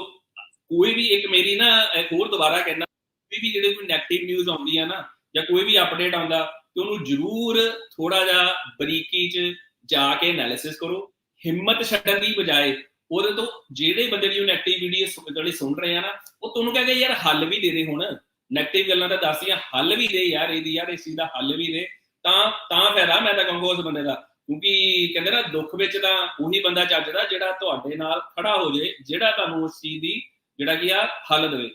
ਕੋਈ ਵੀ ਇੱਕ ਮੇਰੀ ਨਾ, ਇੱਕ ਹੋਰ ਦੁਬਾਰਾ ਕਹਿਣਾ ਕੋਈ ਵੀ ਜਿਹੜੇ ਕੋਈ ਨੈਗੇਟਿਵ ਨਿਊਜ਼ ਆਉਂਦੀ ਆ ਨਾ, ਜਾਂ ਕੋਈ ਵੀ ਅਪਡੇਟ ਆਉਂਦਾ, ਤੇ ਉਹਨੂੰ ਜ਼ਰੂਰ ਥੋੜਾ ਜਿਹਾ ਬਰੀਕੀ 'ਚ ਜਾ ਕੇ ਐਨਾਲਿਸਿਸ ਕਰੋ। ਹਿੰਮਤ ਛੱਡਣ ਦੀ ਬਜਾਏ ਉਹਦੇ ਤੋਂ ਜਿਹੜੇ ਬੰਦੇ ਦੀ ਨੈਗੇਟਿਵ ਵੀਡੀਓ ਜਿਹੜੇ ਸੁਣ ਰਹੇ ਆ ਨਾ, ਉਹ ਤੁਹਾਨੂੰ ਕਹੇਗਾ ਯਾਰ ਹੱਲ ਵੀ ਦੇ ਦੇ ਹੁਣ। ਨੈਗੇਟਿਵ ਗੱਲਾਂ ਤਾਂ ਦੱਸੀਆਂ ਹੱਲ ਵੀ ਦੇ ਯਾਰ, ਇਹਦੀ ਯਾਰ, ਇਸ ਚੀਜ਼ ਦਾ ਹੱਲ ਵੀ ਦੇ। ਤਾਂ ਤਾਂ ਫਾਇਦਾ ਮੈਂ ਤਾਂ ਕਹੂੰਗਾ ਉਸ ਬੰਦੇ ਦਾ। ਕਿਉਂਕਿ ਕਹਿੰਦੇ ਨਾ, ਦੁੱਖ ਵਿੱਚ ਤਾਂ ਉਹੀ ਬੰਦਾ ਚੱਜਦਾ ਜਿਹੜਾ ਤੁਹਾਡੇ ਨਾਲ ਖੜਾ ਹੋ ਜੇ ਜਿਹੜਾ ਤੁਹਾਨੂੰ ਉਸ ਚੀਜ਼ ਦੀ ਜਿਹੜਾ ਕੀ ਆ, ਹੱਲ ਦੇਵੇ।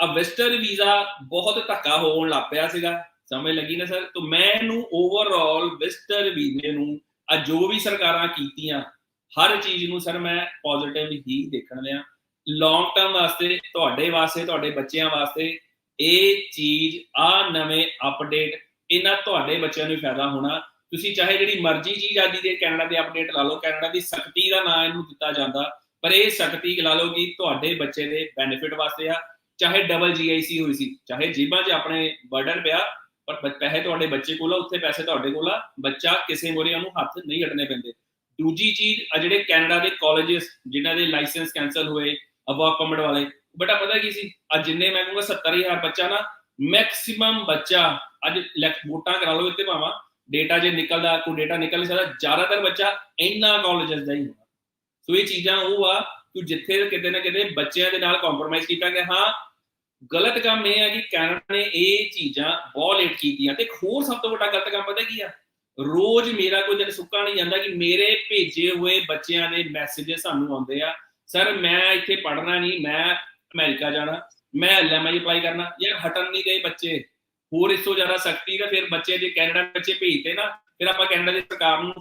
ਆ ਵੈਸਟਰਨ ਵੀਜ਼ਾ ਬਹੁਤ ਧੱਕਾ ਹੋਣ ਲੱਗ ਪਿਆ ਸੀਗਾ। ਸਮਝ ਲੱਗੀ ਨਾ ਸਰ? ਤਾਂ ਮੈਂ ਇਹਨੂੰ ਓਵਰਆਲ ਵੈਸਟਰਨ ਵੀਜ਼ੇ ਨੂੰ, ਆ ਜੋ ਵੀ ਸਰਕਾਰਾਂ ਕੀਤੀਆਂ, ਹਰ ਚੀਜ਼ ਨੂੰ ਸਰ ਮੈਂ ਪੋਜ਼ਿਟਿਵ ਹੀ ਦੇਖਣ ਲਿਆ ਲੌਂਗ ਟਰਮ ਵਾਸਤੇ, ਤੁਹਾਡੇ ਵਾਸਤੇ, ਤੁਹਾਡੇ ਬੱਚਿਆਂ ਵਾਸਤੇ ਇਹ ਚੀਜ਼, ਆ ਨਵੇਂ ਅਪਡੇਟ ਇਹਨਾਂ ਤੁਹਾਡੇ ਬੱਚਿਆਂ ਨੂੰ ਫਾਇਦਾ ਹੋਣਾ। ਤੁਸੀਂ ਚਾਹੇ ਜਿਹੜੀ ਮਰਜ਼ੀ ਚੀਜ਼ ਅੱਜ ਦੇ ਕੈਨੇਡਾ ਦੇ ਅਪਡੇਟ ਲਾ ਲਓ, ਕੈਨੇਡਾ ਦੀ ਸਖਤੀ ਦਾ ਨਾਂ ਇਹਨੂੰ ਦਿੱਤਾ ਜਾਂਦਾ, ਪਰ ਇਹ ਸਖਤੀ ਲਾ ਲਓ ਕਿ ਤੁਹਾਡੇ ਬੱਚੇ ਦੇ ਬੈਨੀਫਿਟ ਵਾਸਤੇ ਆ, ਚਾਹੇ ਡਬਲ ਜੀਆਈਸੀ ਹੋਈ ਸੀ, ਚਾਹੇ ਜੀਬਾਂ 'ਚ ਆਪਣੇ ਬਰਡਨ ਪਿਆ, ਪਰ ਪੈਸੇ ਤੁਹਾਡੇ ਬੱਚੇ ਕੋਲ ਆ, ਉੱਥੇ ਪੈਸੇ ਤੁਹਾਡੇ ਕੋਲ ਆ, ਬੱਚਾ ਕਿਸੇ ਮੋਰੇ ਉਹਨੂੰ ਹੱਥ ਨਹੀਂ ਅੜਨੇ ਪੈਂਦੇ। ਦੂਜੀ ਚੀਜ਼, ਆ ਜਿਹੜੇ ਕੈਨੇਡਾ ਦੇ ਕਾਲਜਸ ਜਿਨ੍ਹਾਂ ਦੇ ਲਾਇਸੈਂਸ ਕੈਨਸਲ ਹੋਏ ਵਰਕ ਪਰਮਿਟ ਵਾਲੇ, ਬਟਾ ਪਤਾ ਕੀ ਸੀ? ਅੱਜ ਜਿੰਨੇ ਮੈਂ ਕਹੂੰਗਾ 70000 ਬੱਚਾ ਨਾ ਮੈਕਸਿਮਮ ਬੱਚਾ, ਅੱਜ ਵੋਟਾਂ ਕਰਾ ਲਓ ਇੱਥੇ ਭਾਵਾਂ ਡੇਟਾ ਜੇ ਨਿਕਲਦਾ, ਕੋਈ ਡੇਟਾ ਨਿਕਲ ਨਹੀਂ ਸਕਦਾ, ਜ਼ਿਆਦਾਤਰ ਬੱਚਾ ਇੰਨਾ ਕਾਲਜਸ ਦਾ ਹੀ ਹੋਣਾ ਸੋ ਇਹ ਚੀਜ਼ਾਂ ਉਹ ਆ, ਕਿ ਜਿੱਥੇ ਕਿਤੇ ਨਾ ਕਿਤੇ ਬੱਚਿਆਂ ਦੇ ਨਾਲ ਕੰਪਰੋਮਾਈਜ਼ ਕੀਤਾ ਗਿਆ। ਹਾਂ, ਗਲਤ ਕੰਮ ਇਹ ਹੈ ਕਿ ਕੈਨੇਡਾ ਨੇ ਇਹ ਚੀਜ਼ਾਂ ਬਹੁਤ ਲੇਟ ਕੀਤੀਆਂ। ਤੇ ਹੋਰ ਸਭ ਤੋਂ ਵੱਡਾ ਗਲਤ ਕੰਮ ਪਤਾ ਕੀ ਆ? ਰੋਜ਼ ਮੇਰਾ ਕੋਈ ਦਿਨ ਸੁੱਕਾ ਨਹੀਂ ਜਾਂਦਾ ਕਿ ਮੇਰੇ ਭੇਜੇ ਹੋਏ ਬੱਚਿਆਂ ਦੇ ਮੈਸੇजेस ਸਾਨੂੰ ਆਉਂਦੇ ਆ। ਸਰ ਮੈਂ ਇੱਥੇ ਪੜ੍ਹਨਾ ਨਹੀਂ, ਮੈਂ ਅਮਰੀਕਾ ਜਾਣਾ, ਮੈਂ ਐਲਐਮਆਈ ਅਪਲਾਈ ਕਰਨਾ। ਯਾਰ ਹਟਣ ਨਹੀਂ ਗਏ ਬੱਚੇ। ਹੋਰ ਇਸ ਤੋਂ ਜ਼ਿਆਦਾ ਸਖਤੀ ਦਾ ਫਿਰ ਬੱਚੇ ਜੇ ਕੈਨੇਡਾ ਬੱਚੇ ਭੇਜਦੇ ਨਾ, ਫਿਰ ਆਪਾਂ ਕੈਨੇਡਾ ਦੀ ਸਰਕਾਰ ਨੂੰ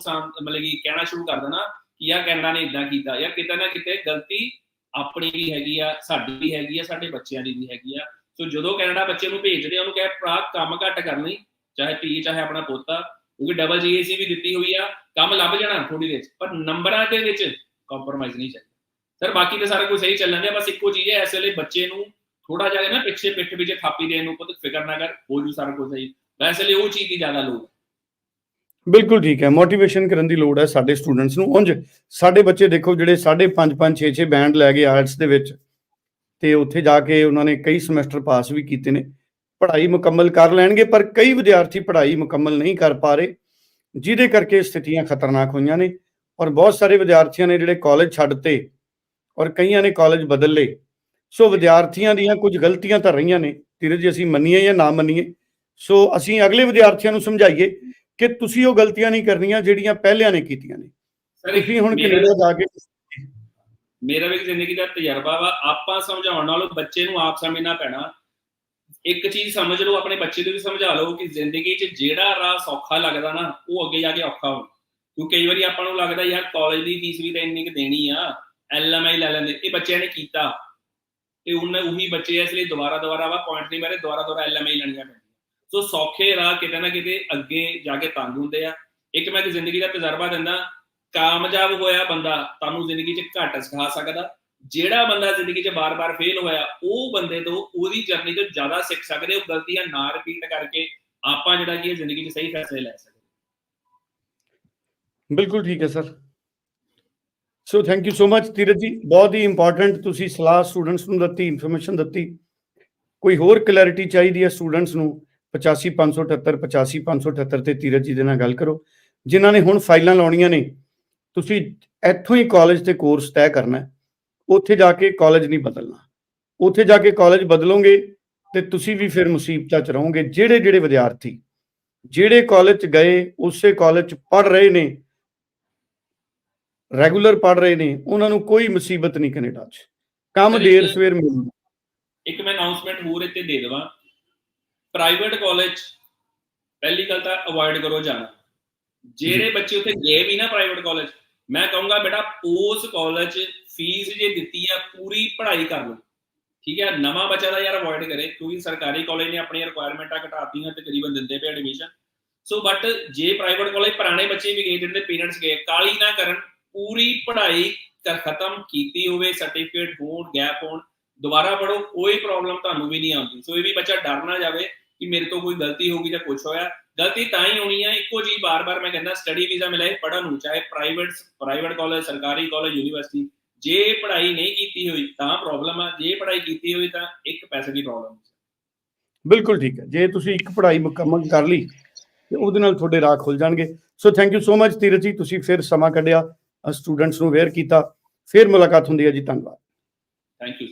ਮਤਲਬ ਕਿ ਕਹਿਣਾ ਸ਼ੁਰੂ ਕਰ ਦੇਣਾ ਕਿ ਯਾਰ ਕੈਨੇਡਾ ਨੇ ਇਦਾਂ ਕੀਤਾ, ਯਾਰ ਕਿਤੇ ਨਾ ਕਿਤੇ ਗਲਤੀ ਆਪਣੀ ਵੀ ਹੈਗੀ ਆ, ਸਾਡੀ ਵੀ ਹੈਗੀ ਆ, ਸਾਡੇ ਬੱਚਿਆਂ ਦੀ ਵੀ ਹੈਗੀ ਆ। ਸੋ ਜਦੋਂ ਕੈਨੇਡਾ ਬੱਚੇ ਨੂੰ ਭੇਜਦੇ ਉਹਨੂੰ ਕਹੇ ਭਰਾ ਕੰਮ ਘੱਟ ਕਰਨੀ ਚਾਹੇ ਧੀ, ਚਾਹੇ ਆਪਣਾ ਪੋਤਾ, ਕਿਉਂਕਿ ਡਬਲ ਜੀਏਸੀ ਵੀ ਦਿੱਤੀ ਹੋਈ ਆ, ਕੰਮ ਲੱਭ ਜਾਣਾ ਥੋੜੀ ਦੇਰ ਪਰ ਨੰਬਰਾਂ ਦੇ ਵਿੱਚ ਕੰਪਰੋਮਾਈਜ਼ ਨਹੀਂ ਚਾਹੀਦਾ। ਸਰ, ਬਾਕੀ ਤਾਂ ਸਾਰਾ ਕੁਝ ਸਹੀ ਚੱਲਣ ਦਿਆ, ਬਸ ਇੱਕੋ ਚੀਜ਼ ਹੈ, ਇਸ ਵੇਲੇ ਬੱਚੇ ਨੂੰ ਥੋੜਾ ਜਿਹਾ ਨਾ ਪਿੱਛੇ ਪਿੱਠ ਵਿੱਚ ਥਾਪੀ ਦੇਣ ਨੂੰ ਕੋਈ ਫਿਕਰ ਨਾ ਕਰ, ਹੋ ਜੂ ਸਾਰਾ ਕੁਝ ਸਹੀ। ਵੈਸੇ ਲਈ ਉਹ ਚੀਜ਼ ਦੀ ਜ਼ਿਆਦਾ ਲੋੜ ਬਿਲਕੁਲ ਠੀਕ ਹੈ। ਮੋਟੀਵੇਸ਼ਨ ਕਰਨ ਦੀ ਲੋੜ ਹੈ ਸਾਡੇ ਸਟੂਡੈਂਟਸ ਨੂੰ। ਉਂਝ ਸਾਡੇ ਬੱਚੇ ਦੇਖੋ ਜਿਹੜੇ 5.5 5 6 6 ਬੈਂਡ ਲੈ ਗਏ ਆਰਟਸ ਦੇ ਵਿੱਚ, ਤੇ ਉੱਥੇ ਜਾ ਕੇ ਉਹਨਾਂ ਨੇ ਕਈ ਸਮੈਸਟਰ ਪਾਸ ਵੀ ਕੀਤੇ ਨੇ। ਪੜ੍ਹਾਈ ਮੁਕੰਮਲ ਕਰ ਲੈਣਗੇ, ਪਰ ਕਈ ਵਿਦਿਆਰਥੀ ਪੜ੍ਹਾਈ ਮੁਕੰਮਲ ਨਹੀਂ ਕਰ ਪਾ ਰਹੇ, ਜਿਹਦੇ ਕਰਕੇ ਸਥਿਤੀਆਂ ਖਤਰਨਾਕ ਹੋਈਆਂ ਨੇ। ਔਰ ਬਹੁਤ ਸਾਰੇ ਵਿਦਿਆਰਥੀਆਂ ਨੇ ਜਿਹੜੇ ਕਾਲਜ ਛੱਡਤੇ ਔਰ ਕਈਆਂ ਨੇ ਕਾਲਜ ਬਦਲ ਲਏ। ਸੋ ਵਿਦਿਆਰਥੀਆਂ ਦੀਆਂ ਕੁਝ ਗਲਤੀਆਂ ਤਾਂ ਰਹੀਆਂ ਨੇ ਧੀਰਜ ਜੀ ਅਸੀਂ ਮੰਨੀਏ ਜਾਂ ਨਾ ਮੰਨੀਏ। ਸੋ ਅਸੀਂ ਅਗਲੇ ਵਿਦਿਆਰਥੀਆਂ ਨੂੰ ਸਮਝਾਈਏ ਕਿ ਤੁਸੀਂ ਉਹ ਗਲਤੀਆਂ ਨਹੀਂ ਕਰਨੀਆਂ ਜਿਹੜੀਆਂ ਪਹਿਲਿਆਂ ਨੇ ਕੀਤੀਆਂ ਨੇ। ਤੁਸੀਂ ਹੁਣ ਕੈਨੇਡਾ ਜਾ ਕੇ ਮੇਰਾ ਵੀ ਜ਼ਿੰਦਗੀ ਦਾ ਤਜਰਬਾ ਵਾ ਆਪਾਂ ਸਮਝਾਉਣ ਨਾਲੋਂ ਬੱਚੇ ਨੂੰ ਆਪ ਸਮਝਣਾ ਪੈਣਾ। ਇੱਕ ਚੀਜ਼ ਸਮਝ ਲਓ ਆਪਣੇ ਬੱਚੇ ਨੂੰ ਵੀ ਸਮਝਾ ਲਓ ਕਿ ਜ਼ਿੰਦਗੀ 'ਚ ਜਿਹੜਾ ਰਾਹ ਸੌਖਾ ਲੱਗਦਾ ਨਾ ਉਹ ਅੱਗੇ ਜਾ ਕੇ ਔਖਾ ਹੋ ਕਿਉਂਕਿ ਕਈ ਵਾਰੀ ਆਪਾਂ ਨੂੰ ਲੱਗਦਾ ਯਾਰ ਕਾਲਜ ਦੀ ਫੀਸ ਵੀ ਤਾਂ ਇੰਨੀ ਕੁ ਦੇਣੀ ਆ ਐਲਐਮਆਈ ਲੈ ਲੈਂਦੇ ਇਹ ਬੱਚਿਆਂ ਨੇ ਕੀਤਾ। ਤੇ ਉਹਨਾਂ ਉਹੀ ਬੱਚੇ ਆ, ਇਸ ਲਈ ਦੁਬਾਰਾ ਦੁਬਾਰਾ ਵਾ ਪੁਆਇੰਟ ਨਹੀਂ ਮਾਰੇ, ਦੁਬਾਰਾ ਦੁਬਾਰਾ ਐਲਐਮਆਈ ਲੈਣੀਆਂ ਪੈਂਦੀਆਂ। ਸੋ ਸੌਖੇ ਰਾਹ ਕਿਤੇ ਨਾ ਕਿਤੇ ਅੱਗੇ ਜਾ ਕੇ ਤੰਗ ਹੁੰਦੇ ਆ। ਇੱਕ ਮੈਂ ਤੇ ਜ਼ਿੰਦਗੀ ਦਾ ਤਜਰਬਾ ਦਿੰਦਾ, ਕਾਮਯਾਬ ਹੋਇਆ ਬੰਦਾ ਤੁਹਾਨੂੰ ਜ਼ਿੰਦਗੀ 'ਚ ਘੱਟ ਸਿਖਾ ਸਕਦਾ। ਜਿਹੜਾ ਬੰਦਾ ਜ਼ਿੰਦਗੀ 'ਚ ਬਾਰ-ਬਾਰ ਫੇਲ ਹੋਇਆ, ਉਹ ਬੰਦੇ ਤੋਂ ਉਹਦੀ ਜਰਨੀ ਤੋਂ ਜ਼ਿਆਦਾ ਸਿੱਖ ਸਕਦੇ, ਉਹ ਗਲਤੀਆਂ ਨਾ ਰਿਪੀਟ ਕਰਕੇ ਆਪਾਂ ਜਿਹੜਾ ਕੀ ਜ਼ਿੰਦਗੀ 'ਚ ਸਹੀ ਫੈਸਲੇ ਲੈ ਸਕਦੇ। ਬਿਲਕੁਲ ਠੀਕ ਹੈ sir. So thank you so much Dheeraj ji ਬਹੁਤ ਹੀ ਇੰਪੋਰਟੈਂਟ ਤੁਸੀਂ ਸਲਾਹ ਸਟੂਡੈਂਟਸ ਨੂੰ ਦਿੱਤੀ ਇਨਫੋਰਮੇਸ਼ਨ ਦਿੱਤੀ ਕੋਈ ਹੋਰ ਕਲੈਰਿਟੀ ਚਾਹੀਦੀ ਹੈ ਸਟੂਡੈਂਟਸ ਨੂੰ 85578 85578 ਤੇ ਧੀਰਜ ਜੀ ਦੇ ਨਾਲ ਗੱਲ ਕਰੋ। ਜਿਨ੍ਹਾਂ ਨੇ ਹੁਣ ਫਾਈਲਾਂ ਲਾਉਣੀਆਂ ਨੇ, ਤੁਸੀਂ ਇੱਥੋਂ ਹੀ ਕਾਲਜ ਤੇ ਕੋਰਸ ਤੈਅ ਕਰਨਾ ਉੱਥੇ ਜਾ ਕੇ ਕਾਲਜ ਨਹੀਂ ਬਦਲਣਾ। ਉੱਥੇ ਜਾ ਕੇ ਕਾਲਜ ਬਦਲੋਗੇ ਤੇ ਤੁਸੀਂ ਵੀ ਫਿਰ ਮੁਸੀਬਤਾਂ ਚ ਰਹੋਗੇ। ਜਿਹੜੇ ਜਿਹੜੇ ਵਿਦਿਆਰਥੀ, ਜਿਹੜੇ ਕਾਲਜ ਚ ਗਏ, ਉਸੇ ਕਾਲਜ ਚ ਪੜ ਰਹੇ ਨੇ ਰੈਗੂਲਰ ਪੜ ਰਹੇ ਨੇ ਉਹਨਾਂ ਨੂੰ ਕੋਈ ਮੁਸੀਬਤ ਨਹੀਂ ਕੈਨੇਡਾ 'ਚ। ਕੰਮ ਦੇਰ ਸਵੇਰ ਮਿਲਦਾ ਇੱਕ ਮੈਂ ਅਨਾਉਂਸਮੈਂਟ ਹੋਰ ਇੱਥੇ ਦੇ ਦੇਵਾਂ। ਪ੍ਰਾਈਵੇਟ ਕਾਲਜ ਪਹਿਲੀ ਗੱਲ ਤਾਂ ਅਵੋਇਡ ਕਰੋ ਜਾਣਾ। ਜਿਹੜੇ ਬੱਚੇ ਉੱਥੇ ਗਏ ਵੀ ਨਾ ਪ੍ਰਾਈਵੇਟ ਕਾਲਜ ਮੈਂ ਕਹੂੰਗਾ ਬੇਟਾ ਉਸ ਕਾਲਜ ਫੀਸ ਜੇ ਦਿੱਤੀ ਆ ਪੂਰੀ ਪੜ੍ਹਾਈ ਕਰ ਲਓ। ਠੀਕ ਹੈ ਨਵਾਂ ਬੱਚਾ ਦਾ ਯਾਰ ਅਵੋਇਡ ਕਰੇ ਕਿਉਂਕਿ ਸਰਕਾਰੀ ਕਾਲਜ ਨੇ ਆਪਣੀਆਂ ਰਿਕੁਆਇਰਮੈਂਟਾਂ ਘਟਾਤੀਆਂ ਤਕਰੀਬਨ ਦਿੰਦੇ ਪਏ ਐਡਮਿਸ਼ਨ ਸੋ ਬਟ ਜੇ ਪ੍ਰਾਈਵੇਟ ਕਾਲਜ ਪੁਰਾਣੇ ਬੱਚੇ ਵੀ ਗਏ ਜਿਹੜੇ ਪੇਰੈਂਟਸ ਗਏ ਕਾਲੀ ਨਾ ਕਰਨ। ਪੂਰੀ ਪੜ੍ਹਾਈ ਕਰ ਖਤਮ ਕੀਤੀ ਹੋਵੇ ਸਰਟੀਫਿਕੇਟ ਹੋਣ ਗੈਪ ਹੋਣ, ਦੁਬਾਰਾ ਪੜੋ ਕੋਈ ਪ੍ਰੋਬਲਮ ਤੁਹਾਨੂੰ ਵੀ ਨਹੀਂ ਆਉਂਦੀ। ਸੋ ਇਹ ਵੀ ਬੱਚਾ ਡਰ ਨਾ ਜਾਵੇ ਕਿ ਮੇਰੇ ਤੋਂ ਕੋਈ ਗਲਤੀ ਹੋ ਗਈ ਜਾਂ ਕੁਝ ਹੋਇਆ। ਗਲਤੀ ਤਾਂ ਹੀ ਹੋਣੀ ਹੈ ਇੱਕੋ ਜੀ ਬਾਰ-ਬਾਰ ਮੈਂ ਕਹਿੰਦਾ ਸਟੱਡੀ ਵੀਜ਼ਾ ਮਿਲੇ ਪੜਨ ਨੂੰ, ਚਾਹੇ ਪ੍ਰਾਈਵੇਟ ਪ੍ਰਾਈਵੇਟ ਕਾਲਜ ਸਰਕਾਰੀ ਕਾਲਜ ਯੂਨੀਵਰਸਿਟੀ ਜੇ ਪੜ੍ਹਾਈ ਨਹੀਂ ਕੀਤੀ ਹੋਈ ਤਾਂ ਪ੍ਰੋਬਲਮ ਆ, ਜੇ ਪੜ੍ਹਾਈ ਕੀਤੀ ਹੋਈ ਤਾਂ ਇੱਕ ਪੈਸੇ ਦੀ ਪ੍ਰੋਬਲਮ ਬਿਲਕੁਲ ਠੀਕ ਹੈ। ਜੇ ਤੁਸੀਂ ਇੱਕ ਪੜ੍ਹਾਈ ਮੁਕੰਮਲ ਕਰ ਲਈ, ਤੇ ਉਹਦੇ ਨਾਲ ਤੁਹਾਡੇ ਰਾਹ ਖੁੱਲ ਜਾਣਗੇ। So thank you so much Dheeraj ji, ਤੁਸੀਂ ਫਿਰ ਸਮਾਂ ਕੱਢਿਆ। ਸਟੂਡੈਂਟਸ ਨੂੰ ਅਵੇਅਰ ਕੀਤਾ। ਫਿਰ ਮੁਲਾਕਾਤ ਹੁੰਦੀ ਹੈ ਜੀ। ਧੰਨਵਾਦ। Thank you